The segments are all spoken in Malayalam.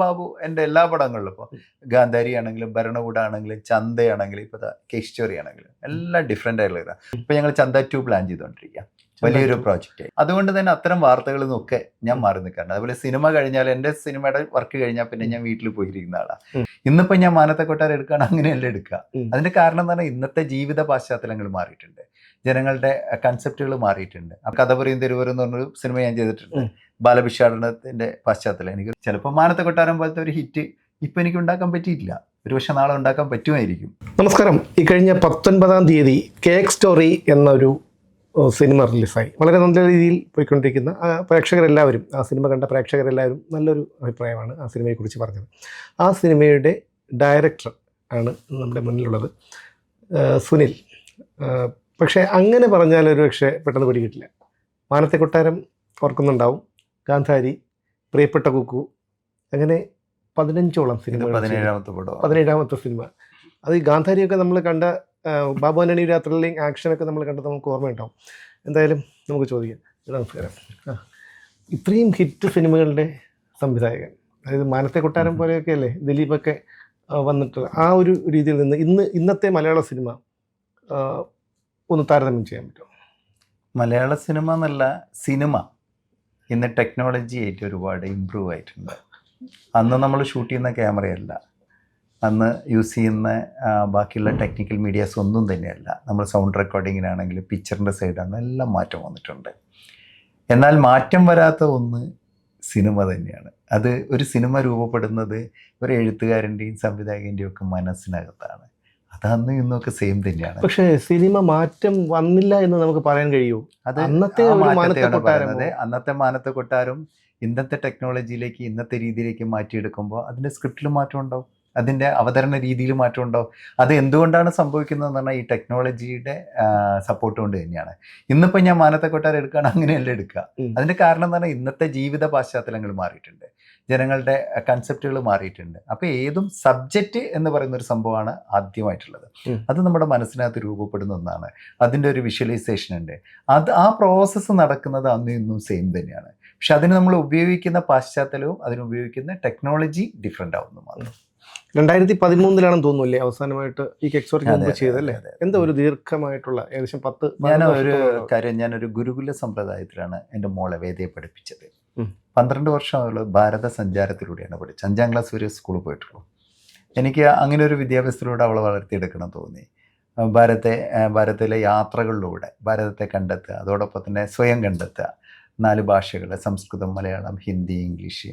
ബാബു എന്റെ എല്ലാ പടങ്ങളിലും ഇപ്പോൾ ഗാന്ധാരി ആണെങ്കിലും ഭരണകൂടാണെങ്കിലും ചന്തയാണെങ്കിലും ഇപ്പോൾ കേസ്റ്റോറി സ്റ്റോറി ആണെങ്കിലും എല്ലാം ഡിഫറെന്റ് ആയിട്ടുള്ള ഇതാണ് ഇപ്പോൾ ഞങ്ങൾ ചന്ത ടു പ്ലാൻ ചെയ്തുകൊണ്ടിരിക്കുക വലിയൊരു പ്രോജക്റ്റ് അതുകൊണ്ട് തന്നെ അത്തരം വാർത്തകളിൽ നിന്നൊക്കെ ഞാൻ മാറി നിൽക്കാറുണ്ട്. അതുപോലെ സിനിമ കഴിഞ്ഞാൽ എന്റെ സിനിമയുടെ വർക്ക് കഴിഞ്ഞാൽ പിന്നെ ഞാൻ വീട്ടിൽ പോയിരിക്കുന്ന ആളാണ്. ഇന്നിപ്പോൾ ഞാൻ മാനത്തെ കൊട്ടാരം എടുക്കുകയാണ് അങ്ങനെയല്ല എടുക്കുക. അതിന്റെ അതിന്റെ കാരണം എന്ന് പറഞ്ഞാൽ ഇന്നത്തെ ജീവിത പാശ്ചാത്തലങ്ങൾ മാറിയിട്ടുണ്ട്. ജനങ്ങളുടെ കൺസെപ്റ്റുകൾ മാറിയിട്ടുണ്ട്. കഥ പറയും തിരുവരും എന്ന് പറഞ്ഞൊരു സിനിമ ഞാൻ ചെയ്തിട്ടുണ്ട്. ഉം. ബാലഭിഷാടനത്തിന്റെ പശ്ചാത്തലം. എനിക്ക് ചിലപ്പോൾ മാനത്തെ കൊട്ടാരം പോലത്തെ ഒരു ഹിറ്റ് ഇപ്പം എനിക്ക് ഉണ്ടാക്കാൻ പറ്റിയിട്ടില്ല. ഒരു പക്ഷേ നാളെ ഉണ്ടാക്കാൻ പറ്റുമായിരിക്കും. നമസ്കാരം. ഈ കഴിഞ്ഞ പത്തൊൻപതാം തീയതി കേക്ക് സ്റ്റോറി എന്നൊരു സിനിമ റിലീസായി. വളരെ നല്ല രീതിയിൽ പോയിക്കൊണ്ടിരിക്കുന്ന പ്രേക്ഷകരെല്ലാവരും ആ സിനിമ കണ്ട പ്രേക്ഷകരെല്ലാവരും നല്ലൊരു അഭിപ്രായമാണ് ആ സിനിമയെക്കുറിച്ച് പറഞ്ഞത്. ആ സിനിമയുടെ ഡയറക്ടർ ആണ് നമ്മുടെ മുന്നിലുള്ളത് സുനിൽ. പക്ഷേ അങ്ങനെ പറഞ്ഞാൽ ഒരു പക്ഷേ പെട്ടെന്ന് പിടികിട്ടില്ല. മാനത്തെ കൊട്ടാരം ഓർക്കുന്നുണ്ടാവും. ഗാന്ധാരി പ്രിയപ്പെട്ട കുക്കു അങ്ങനെ പതിനഞ്ചോളം സിനിമ പതിനേഴാമത്തെ പടം പതിനേഴാമത്തെ സിനിമ. അത് ഈ ഗാന്ധാരിയൊക്കെ നമ്മൾ കണ്ട ബാബു അനണി രാത്രിയിലെയും ആക്ഷനൊക്കെ നമ്മൾ കണ്ടത് നമുക്ക് ഓർമ്മയുണ്ടാവും. എന്തായാലും നമുക്ക് ചോദിക്കാം. നമസ്കാരം. ആ ഇത്രയും ഹിറ്റ് സിനിമകളുടെ സംവിധായകൻ അതായത് മാനത്തെ കൊട്ടാരം പോലെയൊക്കെ അല്ലേ ദിലീപൊക്കെ വന്നിട്ട് ആ ഒരു രീതിയിൽ നിന്ന് ഇന്ന് ഇന്നത്തെ മലയാള സിനിമ ഒന്ന് താരതമ്യം ചെയ്യാൻ പറ്റുമോ? മലയാള സിനിമ എന്നല്ല സിനിമ. ഇന്ന് ടെക്നോളജി ആയിട്ട് ഒരുപാട് ഇമ്പ്രൂവ് ആയിട്ടുണ്ട്. അന്ന് നമ്മൾ ഷൂട്ട് ചെയ്യുന്ന ക്യാമറയല്ല അന്ന് യൂസ് ചെയ്യുന്ന ബാക്കിയുള്ള ടെക്നിക്കൽ മീഡിയാസ് ഒന്നും തന്നെയല്ല. നമ്മൾ സൗണ്ട് റെക്കോർഡിങ്ങിനാണെങ്കിലും പിക്ചറിന്റെ സൈഡാണ് എല്ലാം മാറ്റം വന്നിട്ടുണ്ട്. എന്നാൽ മാറ്റം വരാത്ത ഒന്ന് സിനിമ തന്നെയാണ്. അത് ഒരു സിനിമ രൂപപ്പെടുന്നത് ഒരു എഴുത്തുകാരന്റെയും സംവിധായകന്റെയും ഒക്കെ മനസ്സിനകത്താണ്. അന്ന് ഇന്നൊക്കെ സെയിം തന്നെയാണ്. പക്ഷേ സിനിമ മാറ്റം വന്നില്ല എന്ന് നമുക്ക് പറയാൻ കഴിയൂ. അത് അന്നത്തെ പറയുന്നത്. അന്നത്തെ മാനത്തെ കൊട്ടാരം ഇന്നത്തെ ടെക്നോളജിയിലേക്ക് ഇന്നത്തെ രീതിയിലേക്ക് മാറ്റിയെടുക്കുമ്പോൾ അതിന്റെ സ്ക്രിപ്റ്റിൽ മാറ്റം ഉണ്ടാവും അതിന്റെ അവതരണ രീതിയിൽ മാറ്റം ഉണ്ടാവും അത് എന്തുകൊണ്ടാണ് സംഭവിക്കുന്നതെന്ന് പറഞ്ഞാൽ ഈ ടെക്നോളജിയുടെ സപ്പോർട്ട് കൊണ്ട് തന്നെയാണ്. ഇന്നിപ്പോൾ ഞാൻ മാനത്തെ കൊട്ടാരം എടുക്കുകയാണ് അങ്ങനെയല്ല എടുക്കുക. അതിന്റെ അതിന്റെ കാരണം എന്ന് പറഞ്ഞാൽ ഇന്നത്തെ ജീവിത പാശ്ചാത്തലങ്ങൾ മാറിയിട്ടുണ്ട്. ജനങ്ങളുടെ കൺസെപ്റ്റുകൾ മാറിയിട്ടുണ്ട്. അപ്പോൾ ഏതും സബ്ജക്റ്റ് എന്ന് പറയുന്ന ഒരു സംഭവമാണ് ആദ്യമായിട്ടുള്ളത്. അത് നമ്മുടെ മനസ്സിനകത്ത് രൂപപ്പെടുന്ന ഒന്നാണ്. അതിന്റെ ഒരു വിഷ്വലൈസേഷൻ ഉണ്ട്. അത് ആ പ്രോസസ്സ് നടക്കുന്നത് അന്നും ഇന്നും സെയിം തന്നെയാണ്. പക്ഷെ അതിന് നമ്മൾ ഉപയോഗിക്കുന്ന പാശ്ചാത്തലവും അതിന് ഉപയോഗിക്കുന്ന ടെക്നോളജി ഡിഫറെന്റ് ആവുന്നു മാത്രം. രണ്ടായിരത്തി പതിമൂന്നിലാണെന്ന് തോന്നുന്നില്ലേ അവസാനമായിട്ട് ഈ കെക്സ് വർക്ക് ചെയ്തല്ലേ. എന്താ ഒരു ദീർഘമായിട്ടുള്ള ഏകദേശം പത്ത് ഞാൻ ഒരു കാര്യം ഞാനൊരു ഗുരുകുല സമ്പ്രദായത്തിലാണ് എന്റെ മോളെ വേദിയെ പഠിപ്പിച്ചത്. പന്ത്രണ്ട് വർഷം അവൾ ഭാരത സഞ്ചാരത്തിലൂടെയാണ് പഠിച്ചത്. അഞ്ചാം ക്ലാസ് വരെ സ്കൂളിൽ പോയിട്ടുള്ളൂ. എനിക്ക് അങ്ങനെ ഒരു വിദ്യാഭ്യാസത്തിലൂടെ അവളെ വളർത്തിയെടുക്കണം തോന്നി. ഭാരത്തെ ഭാരതത്തിലെ യാത്രകളിലൂടെ ഭാരതത്തെ കണ്ടെത്തുക അതോടൊപ്പം തന്നെ സ്വയം കണ്ടെത്തുക. നാല് ഭാഷകൾ സംസ്കൃതം മലയാളം ഹിന്ദി ഇംഗ്ലീഷ്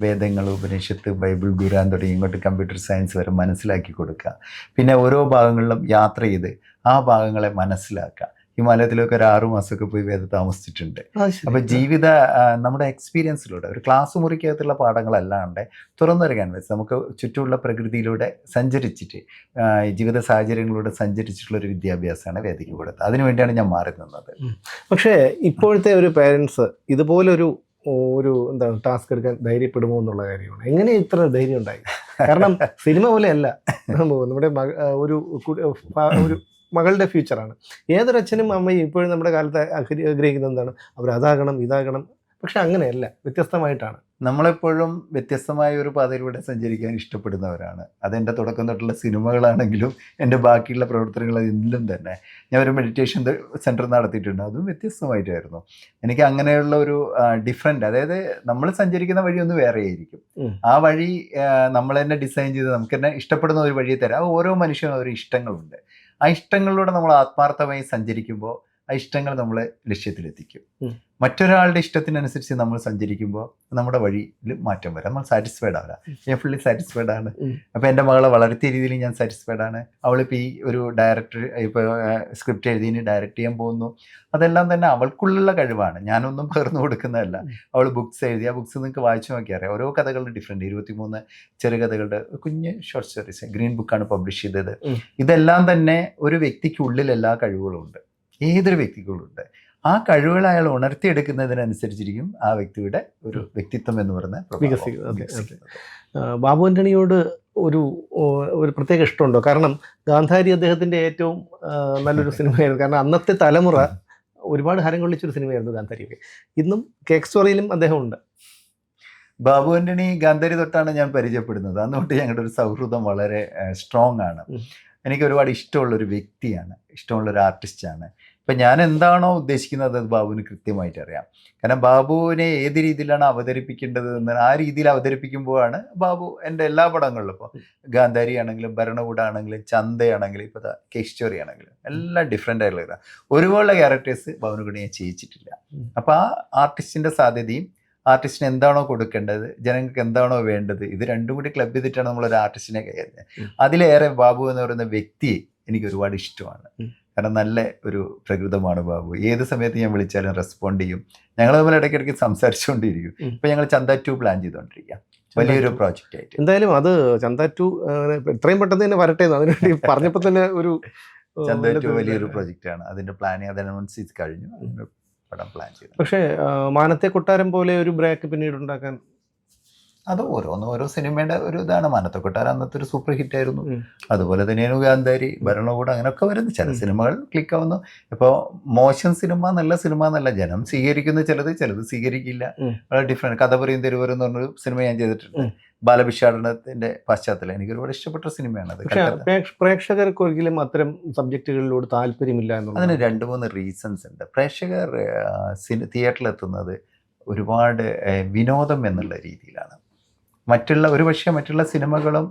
വേദങ്ങൾ ഉപനിഷത്ത് ബൈബിൾ ഖുരാൻ തുടങ്ങി ഇങ്ങോട്ട് കമ്പ്യൂട്ടർ സയൻസ് വരെ മനസ്സിലാക്കി കൊടുക്കുക. പിന്നെ ഓരോ ഭാഗങ്ങളിലും യാത്ര ചെയ്ത് ആ ഭാഗങ്ങളെ മനസ്സിലാക്കുക. ഹിമാലയത്തിലൊക്കെ ഒരു ആറു മാസമൊക്കെ പോയി വേദ താമസിച്ചിട്ടുണ്ട്. അപ്പൊ ജീവിത നമ്മുടെ എക്സ്പീരിയൻസിലൂടെ ഒരു ക്ലാസ് മുറിക്കകത്തുള്ള പാഠങ്ങളല്ലാണ്ട് തുറന്നൊരു ക്യാൻവസ് നമുക്ക് ചുറ്റുമുള്ള പ്രകൃതിയിലൂടെ സഞ്ചരിച്ചിട്ട് ജീവിത സാഹചര്യങ്ങളിലൂടെ സഞ്ചരിച്ചിട്ടുള്ള ഒരു വിദ്യാഭ്യാസമാണ് വേദിക്ക് കൊടുത്തത്. അതിനുവേണ്ടിയാണ് ഞാൻ മാറി നിന്നത്. പക്ഷേ ഇപ്പോഴത്തെ ഒരു പേരൻസ് ഇതുപോലൊരു ഒരു എന്താണ് ടാസ്ക് എടുക്കാൻ ധൈര്യപ്പെടുമോ എന്നുള്ള കാര്യമാണ്. എങ്ങനെ ഇത്ര ധൈര്യം ഉണ്ടായി? കാരണം സിനിമ പോലെയല്ല. നമ്മുടെ ഒരു ഒരു മകളുടെ ഫ്യൂച്ചറാണ് ഏതൊരു അച്ഛനും അമ്മയും ഇപ്പോഴും നമ്മുടെ കാലത്ത് ആഗ്ര- ആഗ്രഹിക്കുന്നത് എന്താണ്? അവർ അതാകണം ഇതാകണം. പക്ഷെ അങ്ങനെയല്ല വ്യത്യസ്തമായിട്ടാണ്. നമ്മളെപ്പോഴും വ്യത്യസ്തമായ ഒരു പാതയിലൂടെ സഞ്ചരിക്കാൻ ഇഷ്ടപ്പെടുന്നവരാണ്. അതെന്റെ തുടക്കം തൊട്ടുള്ള സിനിമകളാണെങ്കിലും എന്റെ ബാക്കിയുള്ള പ്രവർത്തനങ്ങൾ എല്ലാം തന്നെ. ഞാൻ ഒരു മെഡിറ്റേഷൻ സെന്റർ നടത്തിയിട്ടുണ്ട്. അതും വ്യത്യസ്തമായിട്ടായിരുന്നു. എനിക്ക് അങ്ങനെയുള്ള ഒരു ഡിഫറെന്റ് അതായത് നമ്മൾ സഞ്ചരിക്കുന്ന വഴി ഒന്ന് വേറെ ആയിരിക്കും ആ വഴി നമ്മൾ തന്നെ ഡിസൈൻ ചെയ്ത് നമുക്ക് തന്നെ ഇഷ്ടപ്പെടുന്ന ഒരു വഴി തരാം. ഓരോ മനുഷ്യനും ഓരോ ഇഷ്ടങ്ങളുണ്ട്. ആ ഇഷ്ടങ്ങളിലൂടെ നമ്മൾ ആത്മാർത്ഥമായി സഞ്ചരിക്കുമ്പോൾ ആ ഇഷ്ടങ്ങൾ നമ്മളെ ലക്ഷ്യത്തിലെത്തിക്കും. മറ്റൊരാളുടെ ഇഷ്ടത്തിനനുസരിച്ച് നമ്മൾ സഞ്ചരിക്കുമ്പോൾ നമ്മുടെ വഴിയിൽ മാറ്റം വരാം. നമ്മൾ സാറ്റിസ്ഫൈഡ് ആവില്ല ഞാൻ ഫുള്ളി സാറ്റിസ്ഫൈഡ് ആണ്. അപ്പം അപ്പോൾ എന്റെ മകളെ വളർത്തിയ രീതിയിൽ ഞാൻ സാറ്റിസ്ഫൈഡ് ആണ്. അവളിപ്പോൾ ഈ ഒരു ഡയറക്ടർ ഇപ്പോൾ സ്ക്രിപ്റ്റ് എഴുതിന് ഡയറക്റ്റ് ചെയ്യാൻ പോകുന്നു. അതെല്ലാം തന്നെ അവൾക്കുള്ള കഴിവാണ്. ഞാനൊന്നും പകർന്നു കൊടുക്കുന്നതല്ല. അവൾ ബുക്സ് എഴുതി. ആ ബുക്സ് നിങ്ങൾക്ക് വായിച്ചു നോക്കിയറിയാം. ഓരോ കഥകളുടെ ഡിഫറെന്റ് ഇരുപത്തിമൂന്ന് ചെറുകഥകളുടെ കുഞ്ഞ് ഷോർട്ട് സ്റ്റോറീസ് ഗ്രീൻ ബുക്കാണ് പബ്ലിഷ് ചെയ്തത്. ഇതെല്ലാം തന്നെ ഒരു വ്യക്തിക്കുള്ളിൽ എല്ലാ കഴിവുകളും ഉണ്ട്. ഏതൊരു വ്യക്തികളുണ്ട് ആ കഴിവുകൾ അയാൾ ഉണർത്തിയെടുക്കുന്നതിനനുസരിച്ചിരിക്കും ആ വ്യക്തിയുടെ ഒരു വ്യക്തിത്വം എന്ന് പറയുന്നത് വികസിക്കുന്നത്. ബാബു ആന്റണിയോട് ഒരു ഒരു പ്രത്യേക ഇഷ്ടമുണ്ടോ? കാരണം ഗാന്ധാരി അദ്ദേഹത്തിന്റെ ഏറ്റവും നല്ലൊരു സിനിമയായിരുന്നു. കാരണം അന്നത്തെ തലമുറ ഒരുപാട് ഹരം കൊള്ളിച്ചൊരു സിനിമയായിരുന്നു ഗാന്ധാരിയൊക്കെ. ഇന്നും കേക്ക് സ്റ്റോറിയിലും അദ്ദേഹം ഉണ്ട് ബാബു ആന്റണി ഗാന്ധാരി തൊട്ടാണ് ഞാൻ പരിചയപ്പെടുന്നത്. അന്ന് തൊട്ട് ഞങ്ങളുടെ ഒരു സൗഹൃദം വളരെ സ്ട്രോങ് ആണ്. എനിക്ക് ഒരുപാട് ഇഷ്ടമുള്ള ഒരു വ്യക്തിയാണ്. ഇഷ്ടമുള്ള ഒരു ആർട്ടിസ്റ്റാണ് ഇപ്പം ഞാൻ എന്താണോ ഉദ്ദേശിക്കുന്നത് അത് ബാബുവിന് കൃത്യമായിട്ട് അറിയാം. കാരണം ബാബുവിനെ ഏത് രീതിയിലാണ് അവതരിപ്പിക്കേണ്ടത് എന്ന് ആ രീതിയിൽ അവതരിപ്പിക്കുമ്പോഴാണ് ബാബു എന്റെ എല്ലാ പടങ്ങളിലും ഇപ്പോൾ ഗാന്ധാരി ആണെങ്കിലും ഭരണകൂട ആണെങ്കിലും ചന്തയാണെങ്കിലും ഇപ്പോൾ കേസ്റ്റോറി ആണെങ്കിലും എല്ലാം ഡിഫറെന്റ് ആയിട്ടുള്ള ഒരുപോലുള്ള ക്യാരക്ടേഴ്സ് ബാബുവിന് കൂടി ഞാൻ ചെയ്യിച്ചിട്ടില്ല. അപ്പം അപ്പോൾ ആ ആർട്ടിസ്റ്റിന്റെ സാധ്യതയും ആർട്ടിസ്റ്റിന് എന്താണോ കൊടുക്കേണ്ടത് ജനങ്ങൾക്ക് എന്താണോ വേണ്ടത് ഇത് രണ്ടും കൂടി ക്ലബ് ചെയ്തിട്ടാണ് നമ്മളൊരു ആർട്ടിസ്റ്റിനെ കൈകാര്യം. അതിലേറെ ബാബു എന്ന് പറയുന്ന വ്യക്തിയെ എനിക്ക് ഒരുപാട് ഇഷ്ടമാണ്. കാരണം നല്ല ഒരു പ്രകൃതമാണ് ബാബു. ഏത് സമയത്ത് ഞാൻ വിളിച്ചാലും റെസ്പോണ്ട് ചെയ്യും. ഞങ്ങൾ തമ്മിൽ ഇടയ്ക്കിടയ്ക്ക് സംസാരിച്ചുകൊണ്ടിരിക്കും ഇപ്പം ഞങ്ങൾ ചന്ത ടു പ്ലാൻ ചെയ്തുകൊണ്ടിരിക്കുക വലിയൊരു പ്രോജക്റ്റ് ആയിട്ട്. എന്തായാലും അത് ചന്ത ടു എത്രയും പെട്ടെന്ന് തന്നെ വരട്ടെ അതിനുവേണ്ടി പറഞ്ഞപ്പോൾ തന്നെ ഒരു ചന്ത ടു വലിയൊരു പ്രോജക്റ്റ് ആണ്. അതിന്റെ പ്ലാനിങ് അത് അനൗൺസ് ചെയ്ത് കഴിഞ്ഞു. പടം പ്ലാൻ ചെയ്തു. പക്ഷേ മാനത്തെ കൊട്ടാരം പോലെ ഒരു ബ്രേക്ക് പിന്നീട് ഉണ്ടാക്കാൻ അത് ഓരോന്ന് ഓരോ സിനിമയുടെ ഒരു ഇതാണ്. മനത്തക്കൊട്ടാര അന്നത്തെ ഒരു സൂപ്പർ ഹിറ്റ് ആയിരുന്നു. അതുപോലെ തന്നെയാണ് ഗാന്ധാരി ഭരണകൂടം അങ്ങനെയൊക്കെ വരുന്നു. ചില സിനിമകൾ ക്ലിക്ക് ആവുന്നു. ഇപ്പോൾ മോശം സിനിമ നല്ല സിനിമ എന്നല്ല ജനം സ്വീകരിക്കുന്ന ചിലത് ചിലത് സ്വീകരിക്കില്ല. വളരെ ഡിഫറെന്റ് കഥ പറയും തെരുവരും എന്ന് പറഞ്ഞൊരു സിനിമ ഞാൻ ചെയ്തിട്ടുണ്ട്. ബാലഭിഷാടനത്തിന്റെ പശ്ചാത്തലം എനിക്ക് ഒരുപാട് ഇഷ്ടപ്പെട്ട സിനിമയാണ് അത്. പ്രേക്ഷകർക്ക് ഒരിക്കലും അത്തരം സബ്ജക്റ്റുകളിലോട് താല്പര്യമില്ല അതിന് രണ്ട് മൂന്ന് റീസൺസ് ഉണ്ട്. പ്രേക്ഷകർ തിയേറ്ററിൽ എത്തുന്നത് ഒരുപാട് വിനോദം എന്നുള്ള രീതിയിലാണ്. മറ്റുള്ള ഒരുപക്ഷെ മറ്റുള്ള സിനിമകളും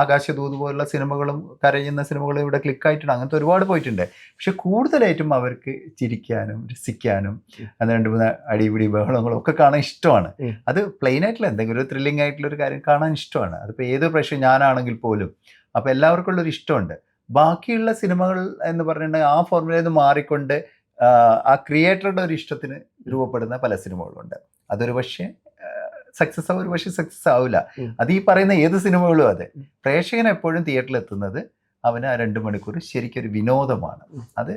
ആകാശദൂത് പോലുള്ള സിനിമകളും കരയുന്ന സിനിമകളും ഇവിടെ ക്ലിക്കായിട്ടുണ്ട്. അങ്ങനത്തെ ഒരുപാട് പോയിട്ടുണ്ട്. പക്ഷെ കൂടുതലായിട്ടും അവർക്ക് ചിരിക്കാനും രസിക്കാനും അത് രണ്ട് മൂന്ന് അടിപിടി ബഹളങ്ങളും ഒക്കെ കാണാൻ ഇഷ്ടമാണ്. അത് പ്ലെയിൻ ആയിട്ടുള്ള എന്തെങ്കിലും ഒരു ത്രില്ലിംഗ് ആയിട്ടുള്ള ഒരു കാര്യം കാണാൻ ഇഷ്ടമാണ്. അതിപ്പോൾ ഏത് പ്രശ്നം ഞാനാണെങ്കിൽ പോലും അപ്പോൾ എല്ലാവർക്കും ഉള്ളൊരു ഇഷ്ടമുണ്ട്. ബാക്കിയുള്ള സിനിമകൾ എന്ന് പറഞ്ഞിട്ടുണ്ടെങ്കിൽ ആ ഫോർമുലയിൽ നിന്ന് മാറിക്കൊണ്ട് ആ ക്രിയേറ്ററുടെ ഒരു ഇഷ്ടത്തിന് രൂപപ്പെടുന്ന പല സിനിമകളുണ്ട്. അതൊരു പക്ഷേ സക്സസ് ആവും ഒരു പക്ഷേ സക്സസ് ആവില്ല. അത് ഈ പറയുന്ന ഏത് സിനിമകളും അതെ. പ്രേക്ഷകൻ എപ്പോഴും തിയേറ്ററിൽ എത്തുന്നത് അവന് ആ രണ്ട് മണിക്കൂർ ശരിക്കൊരു വിനോദമാണ്. അത്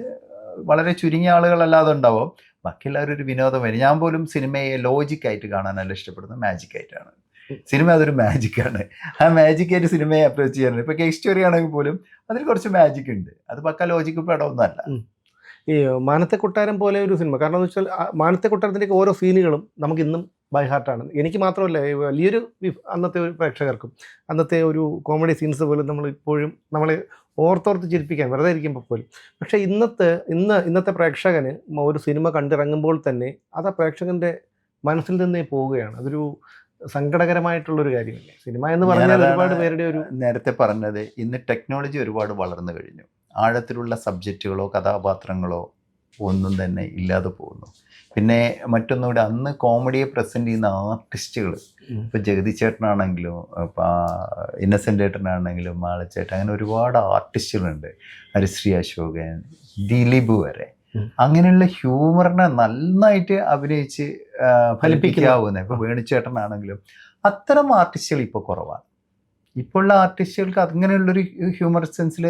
വളരെ ചുരുങ്ങിയ ആളുകളല്ലാതെ ഉണ്ടാവും. ബാക്കി എല്ലാവരും ഒരു വിനോദമായിരുന്നു ഞാൻ പോലും സിനിമയെ ലോജിക്കായിട്ട് കാണാനല്ല ഇഷ്ടപ്പെടുന്നത് മാജിക്കായിട്ടാണ്. സിനിമ അതൊരു മാജിക്കാണ് ആ മാജിക്കായിട്ട് സിനിമയെ അപ്രോച്ച് ചെയ്യാറുണ്ട് ഇപ്പൊ കേസ് സ്റ്റോറി ആണെങ്കിൽ പോലും അതിൽ കുറച്ച് മാജിക് ഉണ്ട്. അത് പക്ക ലോജിക്ക് പടമൊന്നും അല്ല ഈ മാനത്തെ കൊട്ടാരം പോലെ ഒരു സിനിമ. കാരണം എന്ന് വെച്ചാൽ മാനത്തെ കൊട്ടാരത്തിന്റെയൊക്കെ ഓരോ സീനുകളും നമുക്ക് ഇന്നും ബൈ ഹാർട്ടാണ് എനിക്ക് മാത്രമല്ല വലിയൊരു അന്നത്തെ ഒരു പ്രേക്ഷകർക്കും അന്നത്തെ ഒരു കോമഡി സീൻസ് പോലും നമ്മൾ ഇപ്പോഴും നമ്മളെ ഓർത്തോർത്ത് ചിരിപ്പിക്കാൻ വെറുതെ ഇരിക്കുമ്പോൾ പോലും. പക്ഷേ ഇന്നത്തെ ഇന്ന് ഇന്നത്തെ പ്രേക്ഷകന് ഒരു സിനിമ കണ്ടിറങ്ങുമ്പോൾ തന്നെ അത് ആ പ്രേക്ഷകന്റെ മനസ്സിൽ നിന്നേ പോവുകയാണ്. അതൊരു സങ്കടകരമായിട്ടുള്ളൊരു കാര്യമല്ലേ? സിനിമ എന്ന് പറഞ്ഞാൽ ഒരുപാട് പേരുടെ ഒരു നേരത്തെ പറഞ്ഞത് ഇന്ന് ടെക്നോളജി ഒരുപാട് വളർന്നു കഴിഞ്ഞു. ആഴത്തിലുള്ള സബ്ജക്റ്റുകളോ കഥാപാത്രങ്ങളോ ഒന്നും തന്നെ ഇല്ലാതെ പോകുന്നു. പിന്നെ മറ്റൊന്നുകൂടെ അന്ന് കോമഡിയെ പ്രസന്റ് ചെയ്യുന്ന ആർട്ടിസ്റ്റുകൾ. ഇപ്പോൾ ജഗതി ചേട്ടനാണെങ്കിലും ഇപ്പോൾ ഇന്നസെന്റ് ഏട്ടനാണെങ്കിലും മാളച്ചേട്ടൻ അങ്ങനെ ഒരുപാട് ആർട്ടിസ്റ്റുകളുണ്ട്. ഹരിശ്രീ അശോകൻ ദിലീപ് വരെ. അങ്ങനെയുള്ള ഹ്യൂമറിനെ നന്നായിട്ട് അഭിനയിച്ച്. ഫലിപ്പിക്കാവുന്ന ഇപ്പോൾ വേണുചേട്ടനാണെങ്കിലും അത്തരം ആർട്ടിസ്റ്റുകൾ ഇപ്പോൾ കുറവാണ്. ഇപ്പോൾ ഉള്ള ആർട്ടിസ്റ്റുകൾക്ക് അങ്ങനെയുള്ളൊരു ഹ്യൂമർ സെൻസിൽ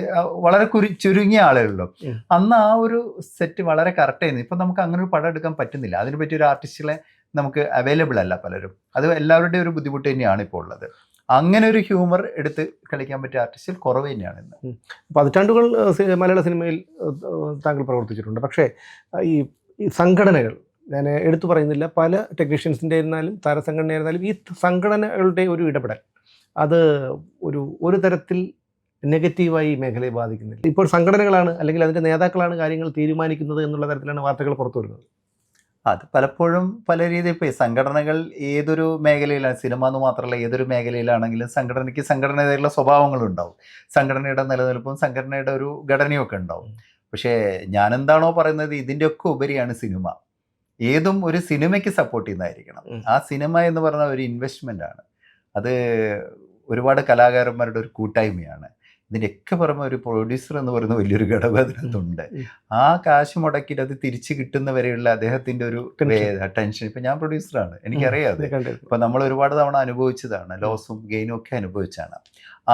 വളരെ കുരു ചുരുങ്ങിയ ആളുകളുള്ളൂ. അന്ന് ആ ഒരു സെറ്റ് വളരെ കറക്റ്റ് ആയിരുന്നു. ഇപ്പം നമുക്ക് അങ്ങനെ ഒരു പടം എടുക്കാൻ പറ്റുന്നില്ല. അതിനെ പറ്റി ഒരു ആർട്ടിസ്റ്റുകളെ നമുക്ക് അവൈലബിൾ അല്ല പലരും. അത് എല്ലാവരുടെയും ഒരു ബുദ്ധിമുട്ട് തന്നെയാണ് ഇപ്പോൾ ഉള്ളത്. അങ്ങനെ ഒരു ഹ്യൂമർ എടുത്ത് കളിക്കാൻ പറ്റിയ ആർട്ടിസ്റ്റിൽ കുറവ് തന്നെയാണ് ഇന്ന്. പതിറ്റാണ്ടുകൾ മലയാള സിനിമയിൽ താങ്കൾ പ്രവർത്തിച്ചിട്ടുണ്ട്. പക്ഷേ ഈ ഈ സംഘടനകൾ ഞാൻ എടുത്തു പറയുന്നില്ല പല ടെക്നീഷ്യൻസിന്റെ ആയിരുന്നാലും താരസംഘടന ആയിരുന്നാലും ഈ സംഘടനകളുടെ ഒരു ഇടപെടൽ. അത് ഒരു ഒരു തരത്തിൽ നെഗറ്റീവായി ഈ മേഖലയെ ബാധിക്കുന്നില്ല. ഇപ്പോൾ സംഘടനകളാണ് അല്ലെങ്കിൽ അതിന്റെ നേതാക്കളാണ് കാര്യങ്ങൾ തീരുമാനിക്കുന്നത് എന്നുള്ള തരത്തിലാണ് വാർത്തകൾ പുറത്തു വരുന്നത്. അത് പലപ്പോഴും പല രീതിയിൽ ഇപ്പോൾ ഈ സംഘടനകൾ ഏതൊരു മേഖലയിലാണ് സിനിമ എന്ന് മാത്രമല്ല ഏതൊരു മേഖലയിലാണെങ്കിലും സംഘടനയ്ക്ക് സംഘടനയുള്ള സ്വഭാവങ്ങളുണ്ടാവും സംഘടനയുടെ നിലനിൽപ്പും സംഘടനയുടെ ഒരു ഘടനയൊക്കെ ഉണ്ടാവും. പക്ഷേ ഞാനെന്താണോ പറയുന്നത് ഇതിന്റെയൊക്കെ ഉപരിയാണ് സിനിമ. ഏതും ഒരു സിനിമയ്ക്ക് സപ്പോർട്ട് ചെയ്യുന്നതായിരിക്കണം. ആ സിനിമ എന്ന് പറഞ്ഞാൽ ഒരു ഇൻവെസ്റ്റ്മെന്റ് ആണ്. അത് ഒരുപാട് കലാകാരന്മാരുടെ ഒരു കൂട്ടായ്മയാണ്. ഇതിന്റെയൊക്കെ പുറമെ ഒരു പ്രൊഡ്യൂസർ എന്ന് പറയുന്ന വലിയൊരു ഘടകം അതിനകത്തുണ്ട്. ആ കാശ് മുടക്കിയിട്ട് അത് തിരിച്ചു കിട്ടുന്നവരെയുള്ള അദ്ദേഹത്തിന്റെ ഒരു. ടെൻഷൻ ഇപ്പം ഞാൻ പ്രൊഡ്യൂസറാണ് എനിക്കറിയാം അത്. ഇപ്പം നമ്മൾ ഒരുപാട് തവണ അനുഭവിച്ചതാണ്. ലോസും ഗെയിനും ഒക്കെ അനുഭവിച്ചാണ്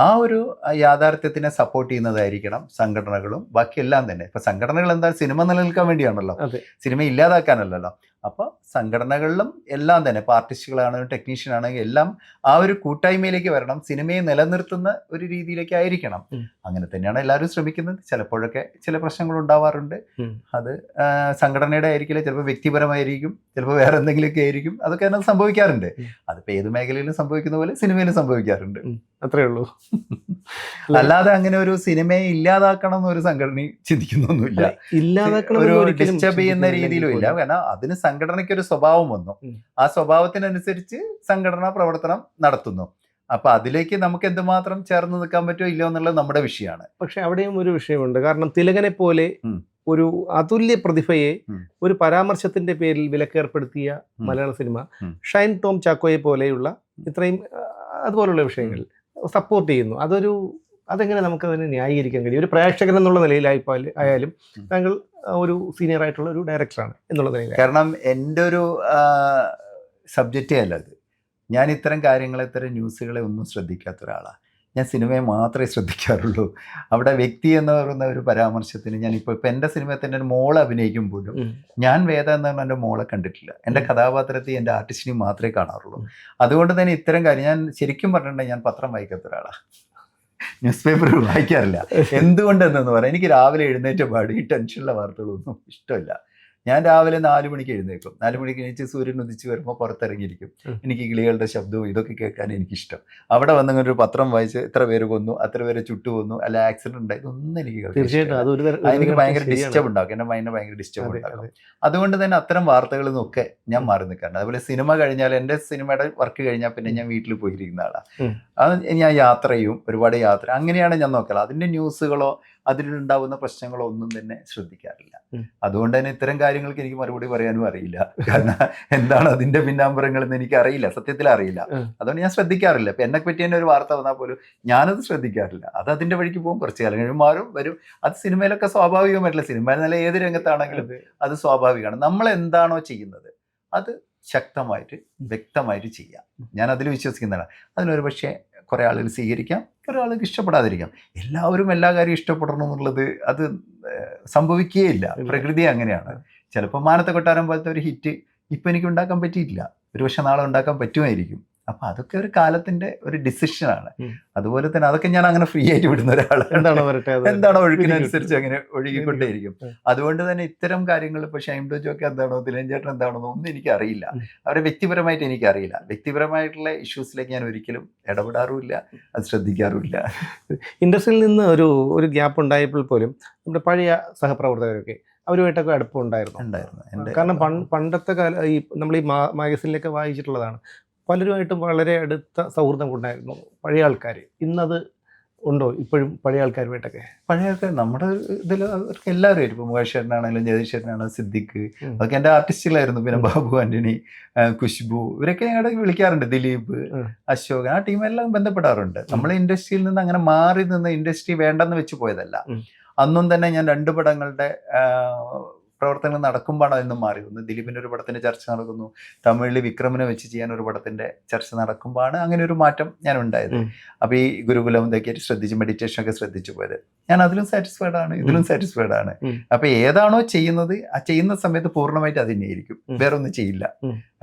ആ ഒരു യാഥാർത്ഥ്യത്തിനെ സപ്പോർട്ട് ചെയ്യുന്നതായിരിക്കണം സംഘടനകളും. ബാക്കിയെല്ലാം തന്നെ. ഇപ്പൊ സംഘടനകൾ എന്താ സിനിമ നിലനിൽക്കാൻ വേണ്ടിയാണല്ലോ. സിനിമ ഇല്ലാതാക്കാനല്ലല്ലോ. അപ്പൊ സംഘടനകളിലും എല്ലാം തന്നെ ഇപ്പൊ ആർട്ടിസ്റ്റുകളാണെങ്കിലും ടെക്നീഷ്യൻ ആണെങ്കിലും എല്ലാം ആ ഒരു കൂട്ടായ്മയിലേക്ക് വരണം. സിനിമയെ നിലനിർത്തുന്ന ഒരു രീതിയിലേക്ക് ആയിരിക്കണം. അങ്ങനെ തന്നെയാണ് എല്ലാവരും ശ്രമിക്കുന്നത്. ചിലപ്പോഴൊക്കെ ചില പ്രശ്നങ്ങൾ ഉണ്ടാവാറുണ്ട്. അത് സംഘടനയുടെ ആയിരിക്കില്ല. ചിലപ്പോൾ വ്യക്തിപരമായിരിക്കും. ചിലപ്പോൾ വേറെ എന്തെങ്കിലുമൊക്കെ ആയിരിക്കും. അതൊക്കെ അതിനകത്ത് സംഭവിക്കാറുണ്ട്. അതിപ്പോ അതിപ്പോൾ ഏത് മേഖലയിലും സംഭവിക്കുന്ന പോലെ സിനിമയിലും സംഭവിക്കാറുണ്ട്. അത്രേ ഉള്ളൂ. അല്ലാതെ അങ്ങനെ ഒരു സിനിമയെ ഇല്ലാതാക്കണം എന്നൊരു സംഘടന ചിന്തിക്കുന്നൊന്നുമില്ല. ഇല്ലാതാക്കണം ഒരു ഡിസ്റ്റർബ് ചെയ്യുന്ന രീതിയിലും ഇല്ല. കാരണം അതിന് സംഘടനയ്ക്ക് ഒരു സ്വഭാവം വന്നു. ആ സ്വഭാവത്തിനനുസരിച്ച് സംഘടനാ പ്രവർത്തനം നടത്തുന്നു. അപ്പൊ അതിലേക്ക് നമുക്ക് എന്തുമാത്രം ചേർന്ന് നിൽക്കാൻ പറ്റുമോ ഇല്ലയോ എന്നുള്ളത് നമ്മുടെ വിഷയമാണ്. പക്ഷെ അവിടെയും ഒരു വിഷയമുണ്ട്. കാരണം തിലകനെ പോലെ ഒരു അതുല്യ പ്രതിഭയെ ഒരു പരാമർശത്തിന്റെ പേരിൽ വിലക്കേർപ്പെടുത്തിയ മലയാള സിനിമ ഷൈൻ ടോം ചാക്കോയെ പോലെയുള്ള ഇത്രയും അതുപോലുള്ള വിഷയങ്ങൾ. സപ്പോർട്ട് ചെയ്യുന്നു. അതൊരു അതെങ്ങനെ നമുക്ക് അതിനെ ന്യായീകരിക്കാൻ കഴിയും? ഒരു പ്രേക്ഷകൻ എന്നുള്ള നിലയിലായി പോയാൽ- ആയാലും താങ്കൾ ഒരു സീനിയർ ആയിട്ടുള്ള ഒരു ഡയറക്ടറാണ് എന്നുള്ള നിലയിൽ. കാരണം എന്റെ ഒരു സബ്ജക്റ്റേ അല്ല അത്. ഞാൻ ഇത്തരം കാര്യങ്ങളെ ഇത്തരം ന്യൂസുകളെ ഒന്നും ശ്രദ്ധിക്കാത്ത ഒരാളാണ് ഞാൻ സിനിമയെ മാത്രമേ ശ്രദ്ധിക്കാറുള്ളൂ. അവിടെ വ്യക്തി എന്ന് പറയുന്ന ഒരു പരാമർശത്തിന് ഞാൻ ഇപ്പോൾ ഇപ്പം എന്റെ സിനിമയിൽ തന്നെ ഒരു മോളെ അഭിനയിക്കുമ്പോഴും പോലും ഞാൻ വേദ എന്ന് പറഞ്ഞ എന്റെ മോളെ കണ്ടിട്ടില്ല. എന്റെ കഥാപാത്രത്തെ എന്റെ ആർട്ടിസ്റ്റിനെ മാത്രമേ കാണാറുള്ളൂ. അതുകൊണ്ട് തന്നെ ഇത്തരം കാര്യം ഞാൻ ശരിക്കും പറഞ്ഞിട്ടുണ്ടെങ്കിൽ ഞാൻ പത്രം വായിക്കാത്ത ഒരാളാണ് ന്യൂസ് പേപ്പർ വായിക്കാറില്ല. എന്തുകൊണ്ടെന്നു പറയാം. എനിക്ക് രാവിലെ എഴുന്നേറ്റ പാടി ടെൻഷനുള്ള വാർത്തകളൊന്നും ഇഷ്ടമില്ല. ഞാൻ രാവിലെ നാല് മണിക്ക് എഴുന്നേക്കും നാല് മണിക്ക് എണീച്ച് സൂര്യൻ ഉദിച്ച് വരുമ്പോൾ പുറത്തിറങ്ങിയിരിക്കും. എനിക്ക് കിളികളുടെ ശബ്ദവും ഇതൊക്കെ കേൾക്കാൻ എനിക്കിഷ്ടം. അവിടെ വന്നങ്ങനെ ഒരു പത്രം വായിച്ച് എത്ര പേര് കൊന്നു അത്ര പേര് ചുട്ടു കൊന്നു അല്ല ആക്സിഡന്റ് ഉണ്ടായി ഇതൊന്നും എനിക്ക് എനിക്ക് തീർച്ചയായിട്ടും ഭയങ്കര ഡിസ്റ്റർബ് ഉണ്ടാക്കും എന്റെ മൈൻഡ് ഭയങ്കര ഡിസ്റ്റർബ് ഉണ്ടാക്കും. അതുകൊണ്ട് തന്നെ അത്തരം വാർത്തകളിൽ നിന്നൊക്കെ ഞാൻ മാറി നിൽക്കാറുണ്ട്. അതുപോലെ സിനിമ കഴിഞ്ഞാൽ എന്റെ സിനിമയുടെ വർക്ക് കഴിഞ്ഞാൽ പിന്നെ ഞാൻ വീട്ടിൽ പോയിരിക്കുന്ന ആളാണ്. അത് ഞാൻ യാത്ര ചെയ്യും ഒരുപാട് യാത്ര അങ്ങനെയാണ് ഞാൻ നോക്കാറ് അതിന്റെ ന്യൂസുകളോ അതിലുണ്ടാവുന്ന പ്രശ്നങ്ങളൊന്നും തന്നെ ശ്രദ്ധിക്കാറില്ല. അതുകൊണ്ട് തന്നെ ഇത്തരം കാര്യങ്ങൾക്ക് എനിക്ക് മറുപടി പറയാനും അറിയില്ല. കാരണം എന്താണ് അതിന്റെ പിന്നാമ്പുറങ്ങൾ എന്ന് എനിക്ക് അറിയില്ല. സത്യത്തിൽ അറിയില്ല അതുകൊണ്ട് ഞാൻ ശ്രദ്ധിക്കാറില്ല. ഇപ്പം എന്നെ പറ്റി തന്നെ ഒരു വാർത്ത വന്നാൽ പോലും ഞാനത് ശ്രദ്ധിക്കാറില്ല. അത് അതിന്റെ വഴിക്ക് പോകും. കുറച്ച് കാലം മാറും വരും. അത് സിനിമയിലൊക്കെ സ്വാഭാവികമായിട്ടില്ല സിനിമ എന്നാൽ ഏത് രംഗത്താണെങ്കിലും അത്. സ്വാഭാവികമാണ്. നമ്മൾ എന്താണോ ചെയ്യുന്നത് അത് ശക്തമായിട്ട് വ്യക്തമായിട്ട് ചെയ്യാം. ഞാൻ അതിൽ വിശ്വസിക്കുന്നതാണ്. അതിനൊരു പക്ഷേ കുറേ ആളുകൾ സ്വീകരിക്കാം കുറേ ആളുകൾക്ക് ഇഷ്ടപ്പെടാതിരിക്കാം. എല്ലാവരും എല്ലാ കാര്യവും ഇഷ്ടപ്പെടണം എന്നുള്ളത് അത് സംഭവിക്കുകയേ സംഭവിക്കുകയില്ല ഇല്ല. പ്രകൃതി അങ്ങനെയാണ്. ചിലപ്പോൾ മാനത്തെ കൊട്ടാരം പോലത്തെ ഒരു ഹിറ്റ് ഇപ്പം എനിക്ക് ഉണ്ടാക്കാൻ പറ്റിയിട്ടില്ല. ഒരു പക്ഷെ നാളെ ഉണ്ടാക്കാൻ പറ്റുമായിരിക്കും. അപ്പം അതൊക്കെ ഒരു കാലത്തിന്റെ ഒരു ഡിസിഷനാണ്. അതുപോലെ തന്നെ അതൊക്കെ ഞാൻ അങ്ങനെ ഫ്രീ ആയിട്ട് വിടുന്ന ഒരാളാണ്. എന്താണോ ഒഴുക്കിനനുസരിച്ച് അങ്ങനെ ഒഴുകിക്കൊണ്ടേയിരിക്കും. അതുകൊണ്ട് തന്നെ ഇത്തരം കാര്യങ്ങൾ ഇപ്പൊ ഷൈം ഡോജൊക്കെ എന്താണോ തിലഞ്ചേട്ടൻ എന്താണോ ഒന്നും എനിക്ക് അറിയില്ല അവരെ വ്യക്തിപരമായിട്ട് എനിക്ക് അറിയില്ല വ്യക്തിപരമായിട്ടുള്ള ഇഷ്യൂസിലേക്ക് ഞാൻ ഒരിക്കലും ഇടപെടാറുമില്ല. അത് ശ്രദ്ധിക്കാറുമില്ല. ഇൻഡസ്ട്രിയിൽ നിന്ന് ഒരു ഒരു ഗ്യാപ്പ് ഉണ്ടായപ്പോൾ പോലും നമ്മുടെ പഴയ സഹപ്രവർത്തകരൊക്കെ അവരുമായിട്ടൊക്കെ അടുപ്പം ഉണ്ടായിരുന്നു. ഉണ്ടായിരുന്നു കാരണം പണ്ട് പണ്ടത്തെ കാല ഈ നമ്മൾ ഈ മാഗസിനിലൊക്കെ വായിച്ചിട്ടുള്ളതാണ്. പലരുമായിട്ടും വളരെ അടുത്ത സൗഹൃദം ഉണ്ടായിരുന്നു പഴയ ആൾക്കാർ ഇന്നത് ഉണ്ടോ ഇപ്പോഴും പഴയ ആൾക്കാരുമായിട്ടൊക്കെ? പഴയ ആൾക്കാർ നമ്മുടെ ഇതിൽ അവർക്ക് എല്ലാവരും ആയിരിക്കും. ജഗദീഷ് ചേട്ടനാണെങ്കിലും സിദ്ദിഖ്. അതൊക്കെ എന്റെ ആർട്ടിസ്റ്റുകളായിരുന്നു. പിന്നെ ബാബു ആന്റണി ഖുശ്ബു. ഇവരൊക്കെ ഞങ്ങളുടെ വിളിക്കാറുണ്ട്. ദിലീപ്. അശോകൻ ആ ടീമെല്ലാം ബന്ധപ്പെടാറുണ്ട്. നമ്മൾ ഇൻഡസ്ട്രിയിൽ നിന്ന് അങ്ങനെ മാറി നിന്ന് ഇൻഡസ്ട്രി വേണ്ടെന്ന് വെച്ച് പോയതല്ല. അന്നും തന്നെ ഞാൻ രണ്ട് പടങ്ങളുടെ പ്രവർത്തനങ്ങൾ നടക്കുമ്പോഴാണ് അതൊന്നും മാറി. ഒന്ന് ദിലീപിന്റെ ഒരു പടത്തിന്റെ ചർച്ച നടക്കുന്നു. തമിഴിൽ വിക്രമിനെ വെച്ച് ചെയ്യാൻ ഒരു പടത്തിന്റെ ചർച്ച നടക്കുമ്പോഴാണ് അങ്ങനെ ഒരു മാറ്റം ഞാൻ ഉണ്ടായത്. അപ്പോൾ ഈ ഗുരുകുലം ഇതൊക്കെ ശ്രദ്ധിച്ച് മെഡിറ്റേഷൻ ഒക്കെ ശ്രദ്ധിച്ചു പോയത്. ഞാൻ അതിലും സാറ്റിസ്ഫൈഡ് ആണ് ഇതിലും സാറ്റിസ്ഫൈഡ് ആണ്. അപ്പോൾ ഏതാണോ ചെയ്യുന്നത് ആ ചെയ്യുന്ന സമയത്ത് പൂർണമായിട്ട് അത് തന്നെയായിരിക്കും. വേറെ ഒന്നും ചെയ്യില്ല.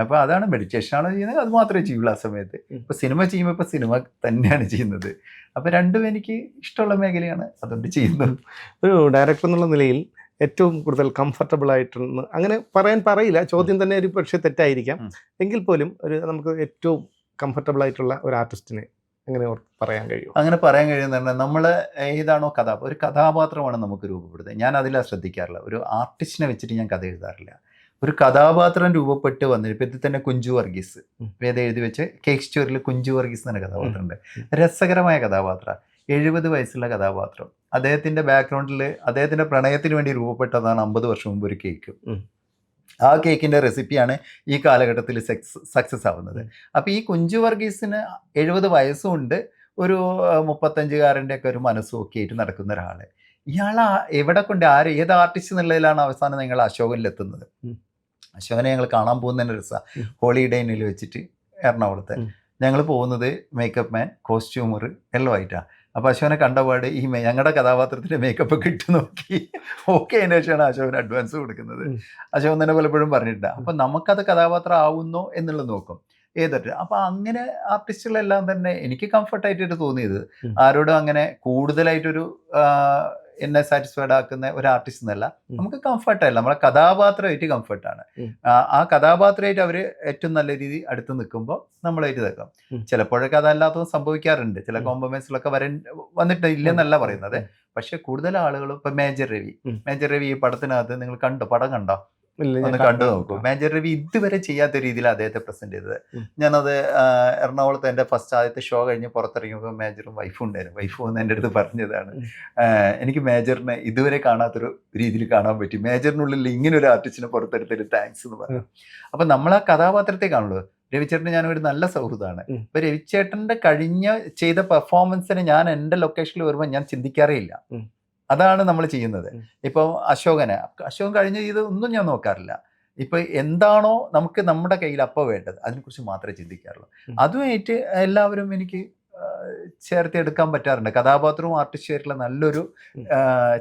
അപ്പോൾ അതാണ് മെഡിറ്റേഷൻ ആണ് ചെയ്യുന്നത് അത് മാത്രമേ ചെയ്യുള്ളൂ ആ സമയത്ത്. ഇപ്പോൾ സിനിമ ചെയ്യുമ്പോൾ ഇപ്പോൾ സിനിമ തന്നെയാണ് ചെയ്യുന്നത്. അപ്പോൾ രണ്ടും എനിക്ക് ഇഷ്ടമുള്ള മേഖലയാണ് അതുകൊണ്ട് ചെയ്യുന്നത്. ഒരു ഡയറക്ടർ എന്നുള്ള നിലയിൽ ഏറ്റവും കൂടുതൽ കംഫർട്ടബിൾ ആയിട്ടെന്ന് അങ്ങനെ പറയാൻ പറയില്ല. ചോദ്യം തന്നെ ഒരു പക്ഷേ തെറ്റായിരിക്കാം. എങ്കിൽ പോലും ഒരു നമുക്ക് ഏറ്റവും കംഫർട്ടബിൾ ആയിട്ടുള്ള ഒരു ആർട്ടിസ്റ്റിനെ അങ്ങനെ പറയാൻ കഴിയും? അങ്ങനെ പറയാൻ കഴിയുന്ന നമ്മൾ ഏതാണോ കഥ ഒരു കഥാപാത്രമാണ് നമുക്ക് രൂപപ്പെടുന്നത്. ഞാൻ അതിലാണ് ശ്രദ്ധിക്കാറില്ല ഒരു ആർട്ടിസ്റ്റിനെ വെച്ചിട്ട് ഞാൻ കഥ എഴുതാറില്ല. ഒരു കഥാപാത്രം രൂപപ്പെട്ട് വന്നിട്ട് ഇതിൽ തന്നെ കുഞ്ചു വർഗീസ് വേദം എഴുതി വെച്ച് കേക്ക് സ്റ്റോറിൽ കുഞ്ചു വർഗീസ് എന്ന കഥാപാത്രമുണ്ട്. രസകരമായ കഥാപാത്രം. എഴുപത് വയസ്സുള്ള കഥാപാത്രം. അദ്ദേഹത്തിന്റെ ബാക്ക്ഗ്രൗണ്ടിൽ അദ്ദേഹത്തിന്റെ പ്രണയത്തിന് വേണ്ടി രൂപപ്പെട്ടതാണ് അമ്പത് വർഷം മുമ്പ് ഒരു കേക്ക് ആ കേക്കിന്റെ റെസിപ്പിയാണ് ഈ കാലഘട്ടത്തിൽ സെക്സ് സക്സസ് ആവുന്നത്. അപ്പൊ അപ്പോൾ ഈ കുഞ്ചു വർഗീസിന് എഴുപത് വയസ്സുമുണ്ട് ഒരു മുപ്പത്തഞ്ചുകാരന്റെ ഒക്കെ ഒരു മനസ്സും ഒക്കെ ആയിട്ട് നടക്കുന്ന ഒരാൾ ഇയാൾ എവിടെ കൊണ്ട് ആര് ഏത് ആർട്ടിസ്റ്റ് എന്നുള്ളതിലാണ് അവസാനം നിങ്ങൾ അശോകനിലെത്തുന്നത്. എത്തുന്നത് അശോകനെ ഞങ്ങൾ കാണാൻ പോകുന്നതിന് രസമാണ് ഉം. ഹോളിഡേനിൽ വെച്ചിട്ട് എറണാകുളത്ത്. ഞങ്ങൾ പോകുന്നത് മേക്കപ്പ് മാൻ കോസ്റ്റ്യൂമർ എല്ലാം ആയിട്ടാണ് അപ്പോൾ അശോനെ കണ്ടപാട് ഈ ഞങ്ങളുടെ കഥാപാത്രത്തിന്റെ മേക്കപ്പ് ഇട്ട് നോക്കി. ഓക്കെ അതിന് ശേഷമാണ് അശോകന് അഡ്വാൻസ് കൊടുക്കുന്നത്. അശോകൻ തന്നെ പലപ്പോഴും പറഞ്ഞിട്ടുണ്ട്. അപ്പം നമുക്കത് കഥാപാത്രം ആവുന്നോ എന്നുള്ളത് നോക്കും. ഏതൊരു അപ്പം അങ്ങനെ ആർട്ടിസ്റ്റുകളെല്ലാം തന്നെ എനിക്ക് കംഫർട്ടായിട്ട് തോന്നിയത്. ആരോടും അങ്ങനെ കൂടുതലായിട്ടൊരു എന്നെ സാറ്റിസ്ഫൈഡ് ആക്കുന്ന ഒരു ആർട്ടിസ്റ്റ് എന്നല്ല. നമുക്ക് കംഫർട്ടല്ല നമ്മളെ കഥാപാത്രമായിട്ട് കംഫർട്ടാണ്. ആ കഥാപാത്രമായിട്ട് അവർ ഏറ്റവും നല്ല രീതി അടുത്ത് നിൽക്കുമ്പോൾ നമ്മളായിട്ട് നിൽക്കും. ചിലപ്പോഴൊക്കെ അതല്ലാത്തതും സംഭവിക്കാറുണ്ട്. ചില കോമ്പമൈസുകളൊക്കെ കോംപ്രമൈസിലൊക്കെ വരൻ വന്നിട്ട് ഇല്ലെന്നല്ല പറയുന്നത്. പക്ഷെ കൂടുതൽ ആളുകളും ഇപ്പൊ മേജർ രവി. മേജർ രവി ഈ പടത്തിനകത്ത് നിങ്ങൾ കണ്ടോ? പടം കണ്ടോ? ഒന്ന് കണ്ടു നോക്കൂ. മേജർ രവി ഇതുവരെ ചെയ്യാത്ത രീതിയിൽ അദ്ദേഹത്തെ പ്രസന്റ് ചെയ്തത്. ഞാനത് എറണാകുളത്ത് എന്റെ ഫസ്റ്റ് ആദ്യത്തെ ഷോ കഴിഞ്ഞ് പുറത്തിറങ്ങിയപ്പോൾ മേജറും വൈഫും ഉണ്ടായിരുന്നു. വൈഫ് വന്ന് എന്റെ അടുത്ത് പറഞ്ഞതാണ് എനിക്ക് മേജറിനെ ഇതുവരെ കാണാത്തൊരു രീതിയിൽ കാണാൻ പറ്റി. മേജറിനുള്ളിൽ ഇങ്ങനെ ഒരു ആർട്ടിസ്റ്റിനെ പുറത്തെടുത്തൊരു താങ്ക്സ് എന്ന് പറഞ്ഞു. അപ്പം നമ്മൾ ആ കഥാപാത്രത്തെ കാണുള്ളൂ. രവിചേട്ടന് ഞാൻ ഒരു നല്ല സൗഹൃദമാണ്. അപ്പൊ രവിചേട്ടന്റെ കഴിഞ്ഞ ചെയ്ത പെർഫോമൻസിന് ഞാൻ എന്റെ ലൊക്കേഷനിൽ വരുമ്പോൾ ഞാൻ ചിന്തിക്കാറേ ഇല്ല. അതാണ് നമ്മൾ ചെയ്യുന്നത്. ഇപ്പോൾ അശോകന് അശോകൻ കഴിഞ്ഞ ഇത് ഒന്നും ഞാൻ നോക്കാറില്ല. ഇപ്പൊ എന്താണോ നമുക്ക് നമ്മുടെ കയ്യിൽ അപ്പോൾ വേണ്ടത് അതിനെക്കുറിച്ച് മാത്രമേ ചിന്തിക്കാറുള്ളൂ. അതുമായിട്ട് എല്ലാവരും എനിക്ക് ചേർത്തെടുക്കാൻ ചേർത്ത് എടുക്കാൻ പറ്റാറുണ്ട്. കഥാപാത്രവും ആർട്ടിസ്റ്റുമായിട്ടുള്ള നല്ലൊരു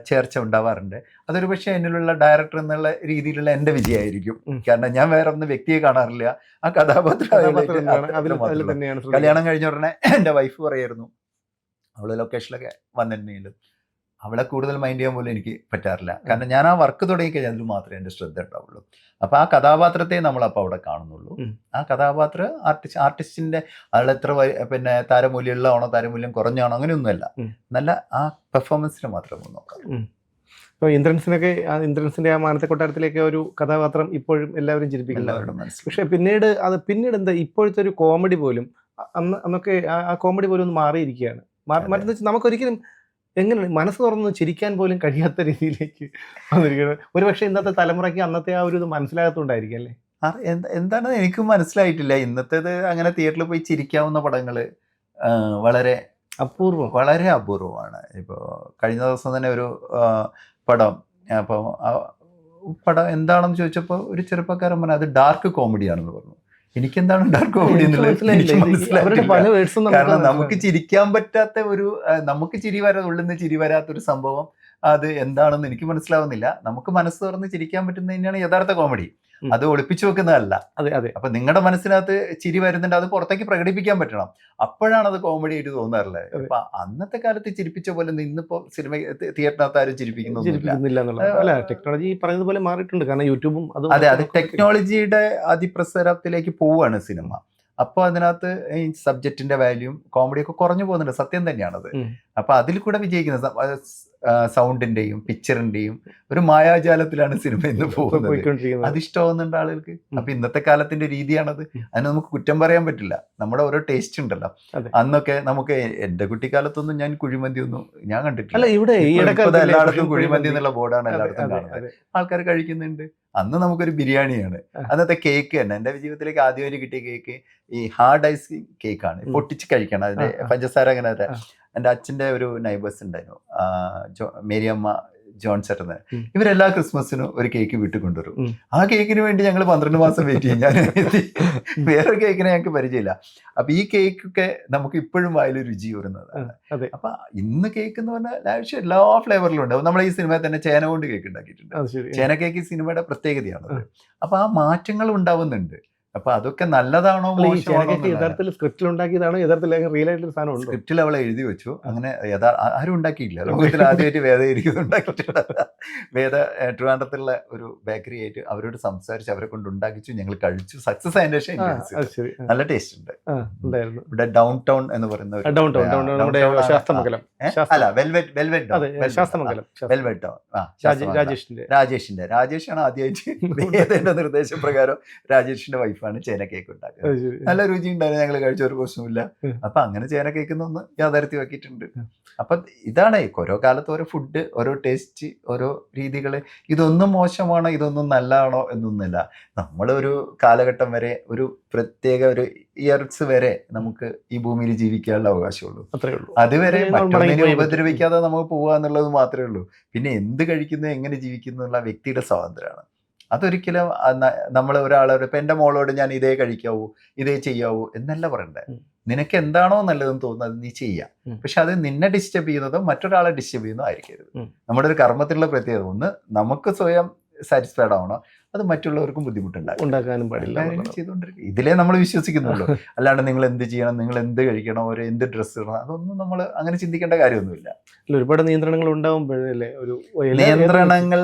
ചേർച്ച ഉണ്ടാവാറുണ്ട്. അതൊരു പക്ഷേ എന്നിലുള്ള ഡയറക്ടർ എന്നുള്ള രീതിയിലുള്ള എന്റെ വിജയമായിരിക്കും. കാരണം ഞാൻ വേറെ ഒന്നും വ്യക്തിയെ കാണാറില്ല. ആ കഥാപാത്രം. കല്യാണം കഴിഞ്ഞ ഉടനെ എന്റെ വൈഫ് പറയായിരുന്നു അവൾ ലൊക്കേഷനിലൊക്കെ വന്നിട്ടുണ്ടെങ്കിലും അവളെ കൂടുതൽ മൈൻഡ് ചെയ്യാൻ പോലും എനിക്ക് പറ്റാറില്ല. കാരണം ഞാൻ ആ വർക്ക് തുടങ്ങിക്കഴിഞ്ഞാൽ അതിൽ മാത്രമേ എന്റെ ശ്രദ്ധ ഉണ്ടാവുള്ളൂ. അപ്പോൾ ആ കഥാപാത്രത്തെ നമ്മളപ്പോൾ അവിടെ കാണുന്നുള്ളൂ. ആ കഥാപാത്ര ആർട്ടിസ്റ്റ് ആർട്ടിസ്റ്റിന്റെ അയാൾ എത്ര പിന്നെ താരമൂല്യമുള്ളതാണോ താരമൂല്യം കുറഞ്ഞാണോ അങ്ങനെയൊന്നുമല്ല. നല്ല ആ പെർഫോമൻസിന് മാത്രം ഒന്ന് നോക്കാം. ഇപ്പോൾ ഇന്ദ്രൻസിനൊക്കെ ആ ഇന്ദ്രൻസിന്റെ ആ മാനത്തെ കൊട്ടാരത്തിലേക്ക് ഒരു കഥാപാത്രം ഇപ്പോഴും എല്ലാവരും ചിരിപ്പിക്കുന്നതാണ് പക്ഷേ പിന്നീട് അത് പിന്നീട് എന്താ ഇപ്പോഴത്തെ ഒരു കോമഡി പോലും അന്ന് അന്നൊക്കെ ആ- കോമഡി പോലും ഒന്ന് മാറിയിരിക്കുകയാണ്. മറ്റെന്ന് വെച്ചാൽ നമുക്കൊരിക്കലും എങ്ങനെ മനസ്സ് തുറന്ന് ചിരിക്കാൻ പോലും കഴിയാത്ത രീതിയിലേക്ക് വന്നിരിക്കുന്നത്. ഒരുപക്ഷെ ഇന്നത്തെ തലമുറയ്ക്ക് അന്നത്തെ ആ ഒരു ഇത് മനസ്സിലാകത്തുണ്ടായിരിക്കും അല്ലേ? എന്താണെന്ന് എനിക്കും മനസ്സിലായിട്ടില്ല. ഇന്നത്തേത് അങ്ങനെ തിയേറ്ററിൽ പോയി ചിരിക്കാവുന്ന പടങ്ങൾ വളരെ അപൂർവം. വളരെ അപൂർവമാണ്. ഇപ്പോൾ കഴിഞ്ഞ ദിവസം തന്നെ ഒരു പടം അപ്പോൾ പടം എന്താണെന്ന് ചോദിച്ചപ്പോൾ ഒരു ചെറുപ്പക്കാരൻ പറഞ്ഞു അത് ഡാർക്ക് കോമഡിയാണെന്ന് പറഞ്ഞു. എനിക്കെന്താണ് ഡാർക്ക് കോമഡി എന്നുള്ളത്? കാരണം നമുക്ക് ചിരിക്കാൻ പറ്റാത്ത ഒരു നമുക്ക് ചിരി വരാ ചിരി വരാത്ത ഒരു സംഭവം അത് എന്താണെന്ന് എനിക്ക് മനസ്സിലാവുന്നില്ല. നമുക്ക് മനസ്സ് തുറന്ന് ചിരിക്കാൻ പറ്റുന്ന തന്നെയാണ് യഥാർത്ഥ കോമഡി. അത് ഒളിപ്പിച്ചു വെക്കുന്നതല്ല. അതെ അതെ. അപ്പൊ നിങ്ങളുടെ മനസ്സിനകത്ത് ചിരി വരുന്നുണ്ട് അത് പുറത്തേക്ക് പ്രകടിപ്പിക്കാൻ പറ്റണം. അപ്പോഴാണ് അത് കോമഡി ആയിട്ട് തോന്നാറുള്ളത്. അപ്പൊ അന്നത്തെ കാലത്ത് ചിരിപ്പിച്ച പോലെ ഇന്നിപ്പോ സിനിമ തിയേറ്ററിനകത്ത് ആരും ചിരിപ്പിക്കുന്നില്ല എന്നുള്ളത്. പറയുന്നത് ടെക്നോളജി പറഞ്ഞതുപോലെ മാറിയിട്ടുണ്ട്. കാരണം യൂട്യൂബും അതെ അത് ടെക്നോളജിയുടെ അതിപ്രസരത്തിലേക്ക് പോവാണ് സിനിമ. അപ്പോൾ അതിനകത്ത് ഈ സബ്ജക്റ്റിന്റെ വാല്യൂം കോമഡിയൊക്കെ കുറഞ്ഞു പോകുന്നുണ്ട്. സത്യം തന്നെയാണത്. അപ്പോൾ അപ്പൊ അതിൽ കൂടെ വിജയിക്കുന്ന സൗണ്ടിന്റെയും പിക്ചറിന്റെയും ഒരു മായാജാലത്തിലാണ് സിനിമ ഇന്ന് പോകുന്നത്. പോയിക്കൊണ്ടിരിക്കുന്നത്. അത് ഇഷ്ടമാകുന്നുണ്ട് ആളുകൾക്ക്. അപ്പൊ ഇന്നത്തെ കാലത്തിന്റെ രീതിയാണത്. അതിന് നമുക്ക് കുറ്റം പറയാൻ പറ്റില്ല. നമ്മുടെ ഓരോ ടേസ്റ്റ് ഉണ്ടല്ലോ. അന്നൊക്കെ നമുക്ക് എന്റെ കുട്ടിക്കാലത്തൊന്നും ഞാൻ കുഴിമന്തി ഒന്നും ഞാൻ കണ്ടിട്ടില്ല. അല്ല ഇവിടെ എല്ലായിടത്തും കുഴിമന്തി- എന്നുള്ള ബോർഡാണ് എല്ലായിടത്തും കാണുന്നത്. ആൾക്കാർ കഴിക്കുന്നുണ്ട്. അന്ന് നമുക്കൊരു ബിരിയാണിയാണ്. അന്നത്തെ കേക്ക് തന്നെ. എന്റെ ജീവിതത്തിലേക്ക് ആദ്യമായിട്ട് കിട്ടിയ കേക്ക് ഈ ഹാർഡ് ഐസ് കേക്കാണ് ആണ്. പൊട്ടിച്ച് കഴിക്കണം. അതിന്റെ. പഞ്ചസാര അങ്ങനെ അതെ. അച്ഛന്റെ എന്റെ അച്ഛന്റെ ഒരു നൈബേഴ്സ് ഉണ്ടായിരുന്നു. മേരിയമ്മ ജോൺസൺ ചേട്ടന്. ഇവരെല്ലാ ക്രിസ്മസിനും ഒരു കേക്ക് വീട്ടിൽ കൊണ്ടുവരും ആ കേക്കിന് വേണ്ടി ഞങ്ങൾ പന്ത്രണ്ട് മാസം വെയിറ്റ് ചെയ്യും. ഞാൻ വേറൊരു കേക്കിനെ ഞങ്ങൾക്ക് പരിചയമില്ല. അപ്പൊ ഈ കേക്കൊക്കെ നമുക്ക് ഇപ്പോഴും വായിൽ രുചി വരുന്നതാണ് അപ്പൊ ഇന്ന് കേക്ക് എന്ന് പറഞ്ഞാൽ ലാവശ്യം എല്ലാ ഫ്ലേവറിലും ഉണ്ട്. നമ്മൾ ഈ സിനിമയിൽ തന്നെ ചേന കൊണ്ട് കേക്ക് ഉണ്ടാക്കിയിട്ടുണ്ട്. ചേന കേക്ക് ഈ സിനിമയുടെ പ്രത്യേകതയാണ് അപ്പൊ ആ മാറ്റങ്ങൾ ഉണ്ടാവുന്നുണ്ട്. അപ്പൊ അതൊക്കെ നല്ലതാണോ. യഥാർത്ഥത്തിൽ സ്ക്രിപ്റ്റിൽ ഉണ്ടാക്കിയതാണോ? യഥാർത്ഥത്തിൽ റിയൽ ആയിട്ടുള്ള സാധനം ഉണ്ടോ? സ്ക്രിപ്റ്റിൽ അവളെ എഴുതി വെച്ചു. അങ്ങനെ യഥാ ആരും ഉണ്ടാക്കിയില്ല ലോകത്തിൽ ആദ്യമായിട്ട് വേദ ഇരിക്കുന്നത് ഉണ്ടാക്കിയിട്ടില്ല. വേദ ട്രിവാൻഡ്രത്തിലുള്ള ഒരു ബേക്കറി ആയിട്ട് അവരോട് സംസാരിച്ച് അവരെ കൊണ്ട് ഉണ്ടാക്കിച്ചു. ഞങ്ങൾ കഴിച്ചു. സക്സസ് അതിന്റെ ശേഷം നല്ല ടേസ്റ്റ് ഉണ്ട്. ഇവിടെ ഡൗൺ ടൗൺ എന്ന് പറയുന്ന ഡൗൺ ടൗൺ ഡൗൺ നമ്മുടെ ശാസ്തമംഗലം. അല്ല velvet velvet town Sasthamangalam velvet town ആ. രാജേഷിന്റെ രാജേഷിന്റെ. രാജേഷാണ് ആദ്യമായിട്ട് വേദന്റെ നിർദ്ദേശപ്രകാരം രാജേഷിന്റെ വൈഫാണ് ചേന കേക്ക് ഉണ്ടാക്കുന്നത്. നല്ല രുചി ഉണ്ടായിരുന്നു. ഞങ്ങൾ കഴിച്ച ഒരു പ്രശ്നമില്ല. അപ്പൊ അങ്ങനെ ചേന കേക്ക് ഒന്ന് യാഥാർത്ഥ്യമാക്കിയിട്ടുണ്ട് ആക്കിയിട്ടുണ്ട്. അപ്പൊ ഇതാണ് ഓരോ കാലത്ത് ഓരോ ഫുഡ് ഓരോ ടേസ്റ്റ് ഓരോ രീതികൾ ഇതൊന്നും മോശമാണോ? ഇതൊന്നും നല്ലതാണോ എന്നൊന്നുമില്ല. നമ്മളൊരു കാലഘട്ടം വരെ ഒരു പ്രത്യേക ഒരു ഇയർസ് വരെ നമുക്ക് ഈ ഭൂമിയിൽ ജീവിക്കാനുള്ള അവകാശമുള്ളൂ. അത്രേ ഉള്ളൂ. അതുവരെ പറ്റൂ. ഉപദ്രവിക്കാതെ നമുക്ക് പോവുക എന്നുള്ളത് മാത്രമേ ഉള്ളൂ. പിന്നെ എന്ത് കഴിക്കുന്നു എങ്ങനെ ജീവിക്കുന്നു എന്നുള്ള വ്യക്തിയുടെ സ്വാതന്ത്ര്യമാണ്. അതൊരിക്കലും നമ്മൾ ഒരാളോട് ഇപ്പം എന്റെ മോളോട് ഞാൻ ഇതേ കഴിക്കാവൂ ഇതേ ചെയ്യാവൂ എന്നല്ല പറയണ്ടേ. നിനക്ക് എന്താണോ നല്ലതെന്ന് തോന്നുന്നത് നീ ചെയ്യാം. പക്ഷെ അത് നിന്നെ ഡിസ്റ്റർബ് ചെയ്യുന്നതോ മറ്റൊരാളെ ഡിസ്റ്റർബ് ചെയ്യുന്നതോ ആയിരിക്കരുത്. നമ്മുടെ ഒരു കർമ്മത്തിലുള്ള പ്രത്യേകത ഒന്ന് നമുക്ക് സ്വയം സാറ്റിസ്ഫൈഡ് ആവണം അത് മറ്റുള്ളവർക്കും ബുദ്ധിമുട്ടുണ്ടാകും ഉണ്ടാക്കാനും പാടില്ല. ചെയ്തുകൊണ്ടിരിക്കും. ഇതിലേ നമ്മൾ വിശ്വസിക്കുന്നുള്ളൂ. അല്ലാണ്ട് നിങ്ങൾ എന്ത് ചെയ്യണം നിങ്ങൾ എന്ത് കഴിക്കണം ഒരു എന്ത് ഡ്രസ്സ് ഇടണം അതൊന്നും നമ്മൾ അങ്ങനെ ചിന്തിക്കേണ്ട കാര്യമൊന്നുമില്ല. ഒരുപാട് നിയന്ത്രണങ്ങൾ ഉണ്ടാവുമ്പോഴല്ലേ ഒരു നിയന്ത്രണങ്ങൾ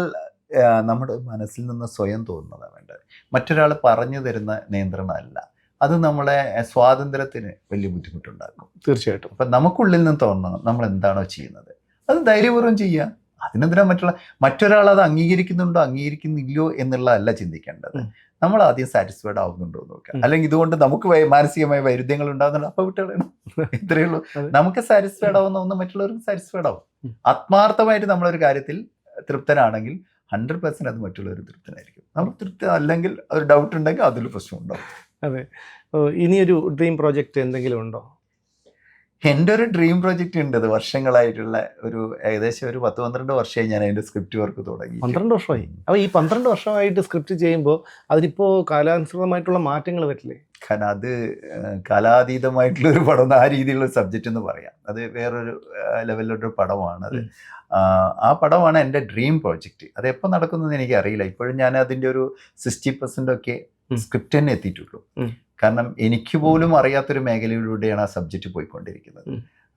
നമ്മുടെ മനസ്സിൽ നിന്ന് സ്വയം തോന്നുന്നതാണ് വേണ്ടത് മറ്റൊരാൾ പറഞ്ഞു തരുന്ന നിയന്ത്രണമല്ല. അത് നമ്മളെ സ്വാതന്ത്ര്യത്തിന് വലിയ ബുദ്ധിമുട്ടുണ്ടാക്കും. തീർച്ചയായിട്ടും. അപ്പം നമുക്കുള്ളിൽ നിന്ന് തോന്നണം നമ്മൾ എന്താണോ ചെയ്യുന്നത്. അത് ധൈര്യപൂർവം ചെയ്യുക അതിനെന്തിനാ മറ്റുള്ള മറ്റൊരാൾ അത് അംഗീകരിക്കുന്നുണ്ടോ അംഗീകരിക്കുന്നില്ലയോ എന്നുള്ളതല്ല ചിന്തിക്കേണ്ടത്. നമ്മൾ ആദ്യം സാറ്റിസ്ഫൈഡ് ആവുന്നുണ്ടോ എന്ന് നോക്കുക. അല്ലെങ്കിൽ ഇതുകൊണ്ട് നമുക്ക് മാനസികമായ വൈരുദ്ധ്യങ്ങൾ ഉണ്ടാകുന്നുണ്ട്. അപ്പൊ വിട്ടുകളയണം. ഇത്രയേ ഉള്ളൂ. നമുക്ക് സാറ്റിസ്ഫൈഡ് ആവുന്ന ഒന്ന് മറ്റുള്ളവർക്ക് സാറ്റിസ്ഫൈഡ് ആവും. ആത്മാർത്ഥമായിട്ട് നമ്മളൊരു കാര്യത്തിൽ തൃപ്തനാണെങ്കിൽ ഹൺഡ്രഡ് പെർസെന്റ് അത് മറ്റുള്ളവർ തൃപ്തനായിരിക്കും. നമ്മൾ തൃപ്തി അല്ലെങ്കിൽ ഒരു ഡൗട്ട് ഉണ്ടെങ്കിൽ അതിൽ പ്രശ്നം ഉണ്ടാവും അതെ ഇനിയൊരു ഡ്രീം പ്രോജക്റ്റ് എന്തെങ്കിലും ഉണ്ടോ? എന്റെ ഒരു ഡ്രീം പ്രൊജക്റ്റ് ഉണ്ട്. അത് വർഷങ്ങളായിട്ടുള്ള ഒരു ഏകദേശം ഒരു പത്ത് പന്ത്രണ്ട് വർഷമായി ഞാൻ അതിന്റെ സ്ക്രിപ്റ്റ് വർക്ക് തുടങ്ങി പന്ത്രണ്ട് വർഷമായി? അപ്പോൾ ഈ പന്ത്രണ്ട് വർഷമായിട്ട് സ്ക്രിപ്റ്റ് ചെയ്യുമ്പോൾ അതിനിപ്പോൾ കാലാനുസൃതമായിട്ടുള്ള മാറ്റങ്ങൾ വരില്ലേ? കാരണം അത് കലാതീതമായിട്ടുള്ളൊരു കാലാതീതമായിട്ടുള്ള ഒരു പടം ആ രീതിയിലുള്ള സബ്ജക്റ്റ് എന്ന് പറയാം. അത് വേറൊരു ലെവലിലൊരു പടമാണ് അത്. ആ പടമാണ് എന്റെ ഡ്രീം പ്രോജക്റ്റ് അത് എപ്പോൾ നടക്കുന്നതെന്ന് എനിക്ക് അറിയില്ല ഇപ്പോഴും ഞാൻ അതിന്റെ ഒരു സിക്സ്റ്റി പെർസെന്റ് ഒക്കെ സ്ക്രിപ്റ്റ് തന്നെ എത്തിയിട്ടുള്ളൂ. കാരണം എനിക്ക് പോലും അറിയാത്തൊരു മേഖലയിലൂടെയാണ് ആ സബ്ജക്റ്റ് പോയിക്കൊണ്ടിരിക്കുന്നത്.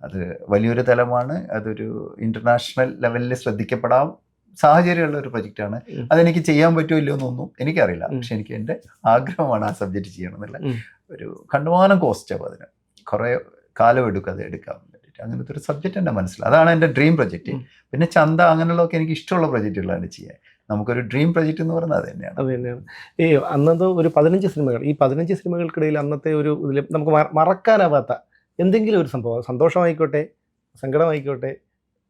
അത് വലിയൊരു തലമാണ്. അതൊരു ഇന്റർനാഷണൽ ലെവലിൽ ശ്രദ്ധിക്കപ്പെടാം. സാഹചര്യമുള്ള ഒരു പ്രൊജക്റ്റാണ്. അതെനിക്ക് ചെയ്യാൻ പറ്റുമോ ഇല്ലയോ എന്നൊന്നും എനിക്കറിയില്ല. പക്ഷെ എനിക്ക് എന്റെ ആഗ്രഹമാണ് ആ സബ്ജക്റ്റ് ചെയ്യണം എന്നുള്ള ഒരു കണ്ടുമാനം കോസ്റ്റ് ആവും അതിന്. കുറേ കാലം എടുക്കും അത് എടുക്കാൻ വേണ്ടിയിട്ട്. അങ്ങനത്തെ ഒരു സബ്ജക്റ്റ് എന്റെ മനസ്സിൽ. അതാണ് എന്റെ ഡ്രീം പ്രൊജക്റ്റ് പിന്നെ ചന്ത അങ്ങനെയുള്ളതൊക്കെ എനിക്ക് ഇഷ്ടമുള്ള പ്രൊജക്റ്റുകളാണ് ചെയ്യാൻ. നമുക്കൊരു ഡ്രീം പ്രൊജക്റ്റ് എന്ന് പറയുന്നത് അത് തന്നെയാണ്. അത് തന്നെയാണ്. ഈ അന്നത്തെ ഒരു പതിനഞ്ച് സിനിമകൾ ഈ പതിനഞ്ച് സിനിമകൾക്കിടയിൽ അന്നത്തെ ഒരു ഇതിൽ നമുക്ക് മറ- മറക്കാനാവാത്ത എന്തെങ്കിലും ഒരു സംഭവം സന്തോഷമായിക്കോട്ടെ സങ്കടമായിക്കോട്ടെ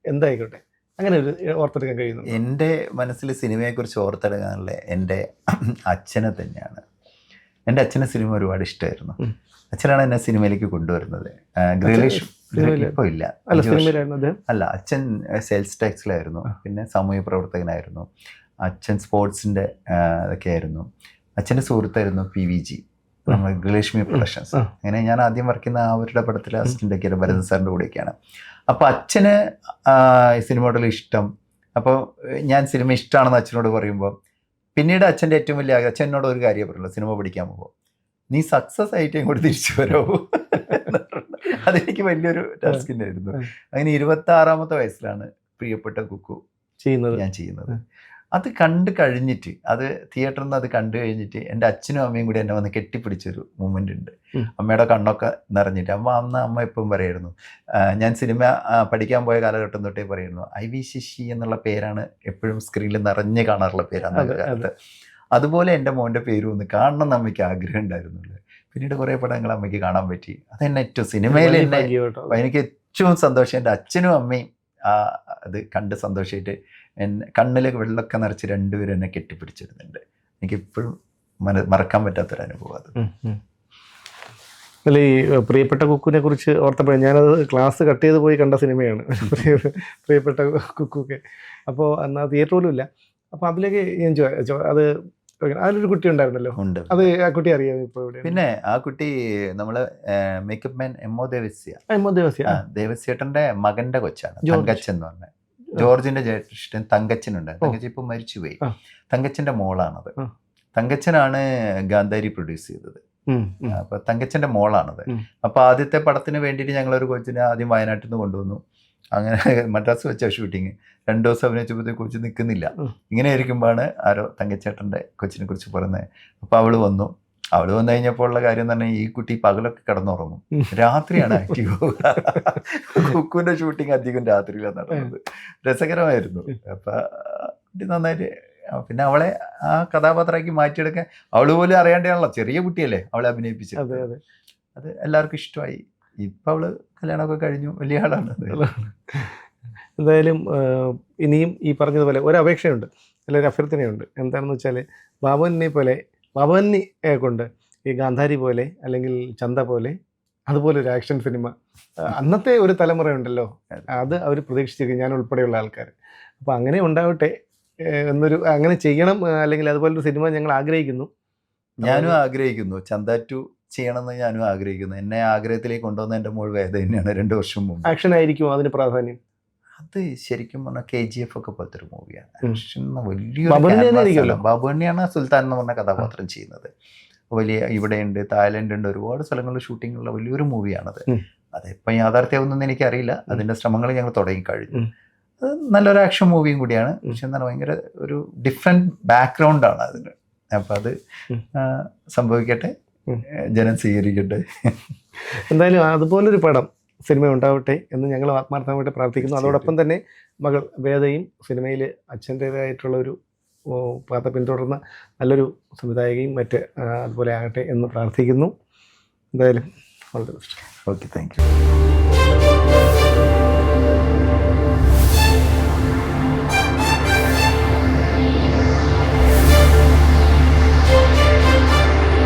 എന്തായിക്കോട്ടെ അങ്ങനെ ഒരു ഓർത്തെടുക്കാൻ കഴിയുന്നു എന്റെ മനസ്സിൽ സിനിമയെക്കുറിച്ച് ഓർത്തെടുക്കാനുള്ള എന്റെ അച്ഛനെ തന്നെയാണ്. എന്റെ അച്ഛനെ സിനിമ ഒരുപാട് ഇഷ്ടമായിരുന്നു. അച്ഛനാണ് എന്നെ സിനിമയിലേക്ക് കൊണ്ടുവരുന്നത്. ഗ്രീലേഷ്? ഇപ്പോൾ ഇല്ല. അല്ല അച്ഛൻ സെയിൽസ് ടാക്സിലായിരുന്നു പിന്നെ സാമൂഹ്യ പ്രവർത്തകനായിരുന്നു. അച്ഛൻ സ്പോർട്സിന്റെ ഇതൊക്കെ ആയിരുന്നു അച്ഛന്റെ സുഹൃത്തായിരുന്നു പി വി ജി. നമ്മുടെ പ്രൊഡക്ഷൻസ്. അങ്ങനെ ഞാൻ ആദ്യം വർക്ക് ചെയ്യുന്ന അവരുടെ പടത്തിലെ അസിസ്റ്റന്റ് ഒക്കെ ഭരതൻ സാറിന്റെ കൂടെയൊക്കെയാണ്. അപ്പോൾ അച്ഛന് ഈ സിനിമയോടുള്ള ഇഷ്ടം. അപ്പോൾ ഞാൻ സിനിമ ഇഷ്ടമാണെന്ന് അച്ഛനോട് പറയുമ്പോൾ പിന്നീട് അച്ഛന്റെ ഏറ്റവും വലിയ ആഗ്രഹം അച്ഛൻ എന്നോട് ഒരു കാര്യം പറയുള്ളൂ സിനിമ പഠിക്കാൻ പോകുമ്പോൾ നീ സക്സസ് ആയിട്ട് ഇങ്ങോട്ട് തിരിച്ചു വരാവൂ അതെനിക്ക് വലിയൊരു ടാസ്കിന്റെ ആയിരുന്നു അങ്ങനെ ഇരുപത്തി ആറാമത്തെ വയസ്സിലാണ് പ്രിയപ്പെട്ട കുക്കു ചെയ്യുന്നത്. ഞാൻ ചെയ്യുന്നത്. അത് കണ്ട് കഴിഞ്ഞിട്ട് അത് തിയേറ്ററിൽ നിന്ന് അത് കണ്ടു കഴിഞ്ഞിട്ട് എന്റെ അച്ഛനും അമ്മയും കൂടി എന്നെ വന്ന് കെട്ടിപ്പിടിച്ചൊരു മൂമെന്റ് ഉണ്ട്. അമ്മയുടെ കണ്ണൊക്കെ നിറഞ്ഞിട്ട്. അമ്മ അന്ന് അമ്മ ഇപ്പം പറയായിരുന്നു ഞാൻ സിനിമ പഠിക്കാൻ പോയ കാലഘട്ടം തൊട്ടേ പറയുന്നു ഐ വി ശശി എന്നുള്ള പേരാണ് എപ്പോഴും സ്ക്രീനിൽ നിറഞ്ഞ് കാണാറുള്ള പേരാണ് കാലത്ത്. അതുപോലെ എന്റെ മോന്റെ പേരും ഒന്ന് കാണണം എന്ന് അമ്മയ്ക്ക് ആഗ്രഹം ഉണ്ടായിരുന്നുള്ളൂ. പിന്നീട് കുറേ പടങ്ങൾ അമ്മയ്ക്ക് കാണാൻ പറ്റി. അതെന്നെ ഏറ്റവും സിനിമയിൽ എന്നെ എനിക്ക് ഏറ്റവും സന്തോഷം എന്റെ അച്ഛനും അമ്മയും ആ അത് കണ്ട് സന്തോഷമായിട്ട് എന്നെ കണ്ണിലെ വെള്ളമൊക്കെ നിറച്ച് രണ്ടുപേരും എന്നെ കെട്ടിപ്പിടിച്ചിരുന്നുണ്ട്. എനിക്ക് ഇപ്പോഴും മന മറക്കാൻ പറ്റാത്തൊരു അനുഭവം അത്. അല്ല ഈ പ്രിയപ്പെട്ട കുക്കുവിനെ കുറിച്ച് ഓർത്തപ്പോഴേ ഞാനത് ക്ലാസ് കട്ട് ചെയ്ത് പോയി കണ്ട സിനിമയാണ്. പ്രിയപ്പെട്ട കുക്കുക്കെ. അപ്പോൾ എന്നാൽ തിയേറ്റർ പോലും ഇല്ല. അപ്പോൾ അതിലേക്ക് ഞാൻ അത് അതിലൊരു കുട്ടി ഉണ്ടായിരുന്നല്ലോ. ഉണ്ട് അത് ആ കുട്ടി അറിയാം ഇപ്പോൾ ഇവിടെ പിന്നെ ആ കുട്ടി നമ്മൾ makeup man M O Devasya M O Devasya ദേവസ്യേട്ടന്റെ മകന്റെ മകന്റെ കൊച്ചാണ് ജോൺ എന്ന് പറഞ്ഞ. ജോർജിന്റെ ജ്യേഷ്ഠൻ തങ്കച്ചനുണ്ട്. തങ്കച്ചൻ ഇപ്പൊ മരിച്ചുപോയി. തങ്കച്ചന്റെ മോളാണത്. തങ്കച്ചനാണ് ഗാന്ധാരി പ്രൊഡ്യൂസ് ചെയ്തത്. അപ്പൊ തങ്കച്ചന്റെ മോളാണത്. അപ്പൊ ആദ്യത്തെ പടത്തിന് വേണ്ടിയിട്ട് ഞങ്ങൾ ഒരു കൊച്ചിനെ ആദ്യം വയനാട്ടിൽ നിന്ന് കൊണ്ടുവന്നു. അങ്ങനെ മദ്രാസ് വെച്ച ഷൂട്ടിങ് രണ്ടു ദിവസം അഭിനയിച്ചപ്പോഴത്തെ കൊച്ചു നിൽക്കുന്നില്ല. ഇങ്ങനെ ഇരിക്കുമ്പോഴാണ് ആരോ തങ്കച്ചേട്ടന്റെ കൊച്ചിനെ കുറിച്ച് പറയുന്നത്. അപ്പൊ അവൾ വന്നു. അവൾ വന്നു കഴിഞ്ഞപ്പോൾ ഉള്ള കാര്യം തന്നെ ഈ കുട്ടി പകലൊക്കെ കിടന്നുറങ്ങും. രാത്രിയാണ് ആക്റ്റീവ് കുക്കുവിന്റെ ഷൂട്ടിംഗ് അധികം രാത്രിയിലാണ് നടന്നത്. രസകരമായിരുന്നു. അപ്പൊ കുട്ടി നന്നായിട്ട് പിന്നെ അവളെ ആ കഥാപാത്രമാക്കി മാറ്റിയെടുക്കാൻ അവൾ പോലും അറിയാണ്ടാണല്ലോ. ചെറിയ കുട്ടിയല്ലേ അവളെ അഭിനയിപ്പിച്ചത് അതെ അതെ. അത് എല്ലാവർക്കും ഇഷ്ടമായി. ഇപ്പൊ അവൾ കല്യാണമൊക്കെ കഴിഞ്ഞു. വലിയ ആളാണ് എന്തായാലും ഇനിയും ഈ പറഞ്ഞതുപോലെ ഒരു അപേക്ഷയുണ്ട്. അല്ലെങ്കിൽ അഭ്യർത്ഥനയുണ്ട്. എന്താണെന്ന് വെച്ചാൽ ബാബുവിനെ പോലെ ബാബുവിനെ കൊണ്ട് ഈ ഗാന്ധാരി പോലെ അല്ലെങ്കിൽ ചന്ത പോലെ അതുപോലെ ഒരു ആക്ഷൻ സിനിമ അന്നത്തെ ഒരു തലമുറയുണ്ടല്ലോ അത് അവർ പ്രതീക്ഷിച്ചിരിക്കും ഞാൻ ഉൾപ്പെടെയുള്ള ആൾക്കാർ. അപ്പോൾ അങ്ങനെ ഉണ്ടാവട്ടെ എന്നൊരു അങ്ങനെ ചെയ്യണം അല്ലെങ്കിൽ അതുപോലൊരു സിനിമ ഞങ്ങൾ ആഗ്രഹിക്കുന്നു. ഞാനും ആഗ്രഹിക്കുന്നു. ചന്ത ടു ചെയ്യണമെന്ന് ഞാനും ആഗ്രഹിക്കുന്നു. എന്നെ ആഗ്രഹത്തിലേക്ക് കൊണ്ടുവന്ന എന്റെ മുഴുവൻ തന്നെയാണ് രണ്ട് വർഷം മുമ്പ്. ആക്ഷൻ ആയിരിക്കും അതിന് പ്രാധാന്യം. അത് ശരിക്കും പറഞ്ഞാൽ കെ ജി എഫ് ഒക്കെ പോലത്തെ ഒരു മൂവിയാണ്. വലിയൊരു. ബാബുണ്ണിയാണ് സുൽത്താൻ എന്ന് പറഞ്ഞ കഥാപാത്രം ചെയ്യുന്നത് വലിയ ഇവിടെയുണ്ട് തായ്ലൻഡ് ഉണ്ട് ഒരുപാട് സ്ഥലങ്ങളിൽ ഷൂട്ടിംഗ് ഉള്ള വലിയൊരു മൂവിയാണത്. അതിപ്പം യാഥാർത്ഥ്യമാവുന്നെന്ന് എനിക്കറിയില്ല അതിന്റെ ശ്രമങ്ങൾ ഞങ്ങൾ തുടങ്ങിക്കഴിഞ്ഞു. അത് നല്ലൊരു ആക്ഷൻ മൂവിയും കൂടിയാണ്. പക്ഷെ എന്താണ് ഭയങ്കര ഒരു ഡിഫറെന്റ് ബാക്ക്ഗ്രൗണ്ടാണ് അതിന് അപ്പം അത് സംഭവിക്കട്ടെ. ജനം സ്വീകരിക്കട്ടെ എന്തായാലും അതുപോലൊരു പടം സിനിമ ഉണ്ടാവട്ടെ എന്ന് ഞങ്ങൾ ആത്മാർത്ഥമായിട്ട് പ്രാർത്ഥിക്കുന്നു. അതോടൊപ്പം തന്നെ മകൾ വേദയും സിനിമയിൽ അച്ഛന്റേതായിട്ടുള്ള ഒരു പാത പിന്തുടർന്ന നല്ലൊരു സംവിധായകയും മറ്റ് അതുപോലെ ആകട്ടെ എന്ന് പ്രാർത്ഥിക്കുന്നു. എന്തായാലും all the best okay thank you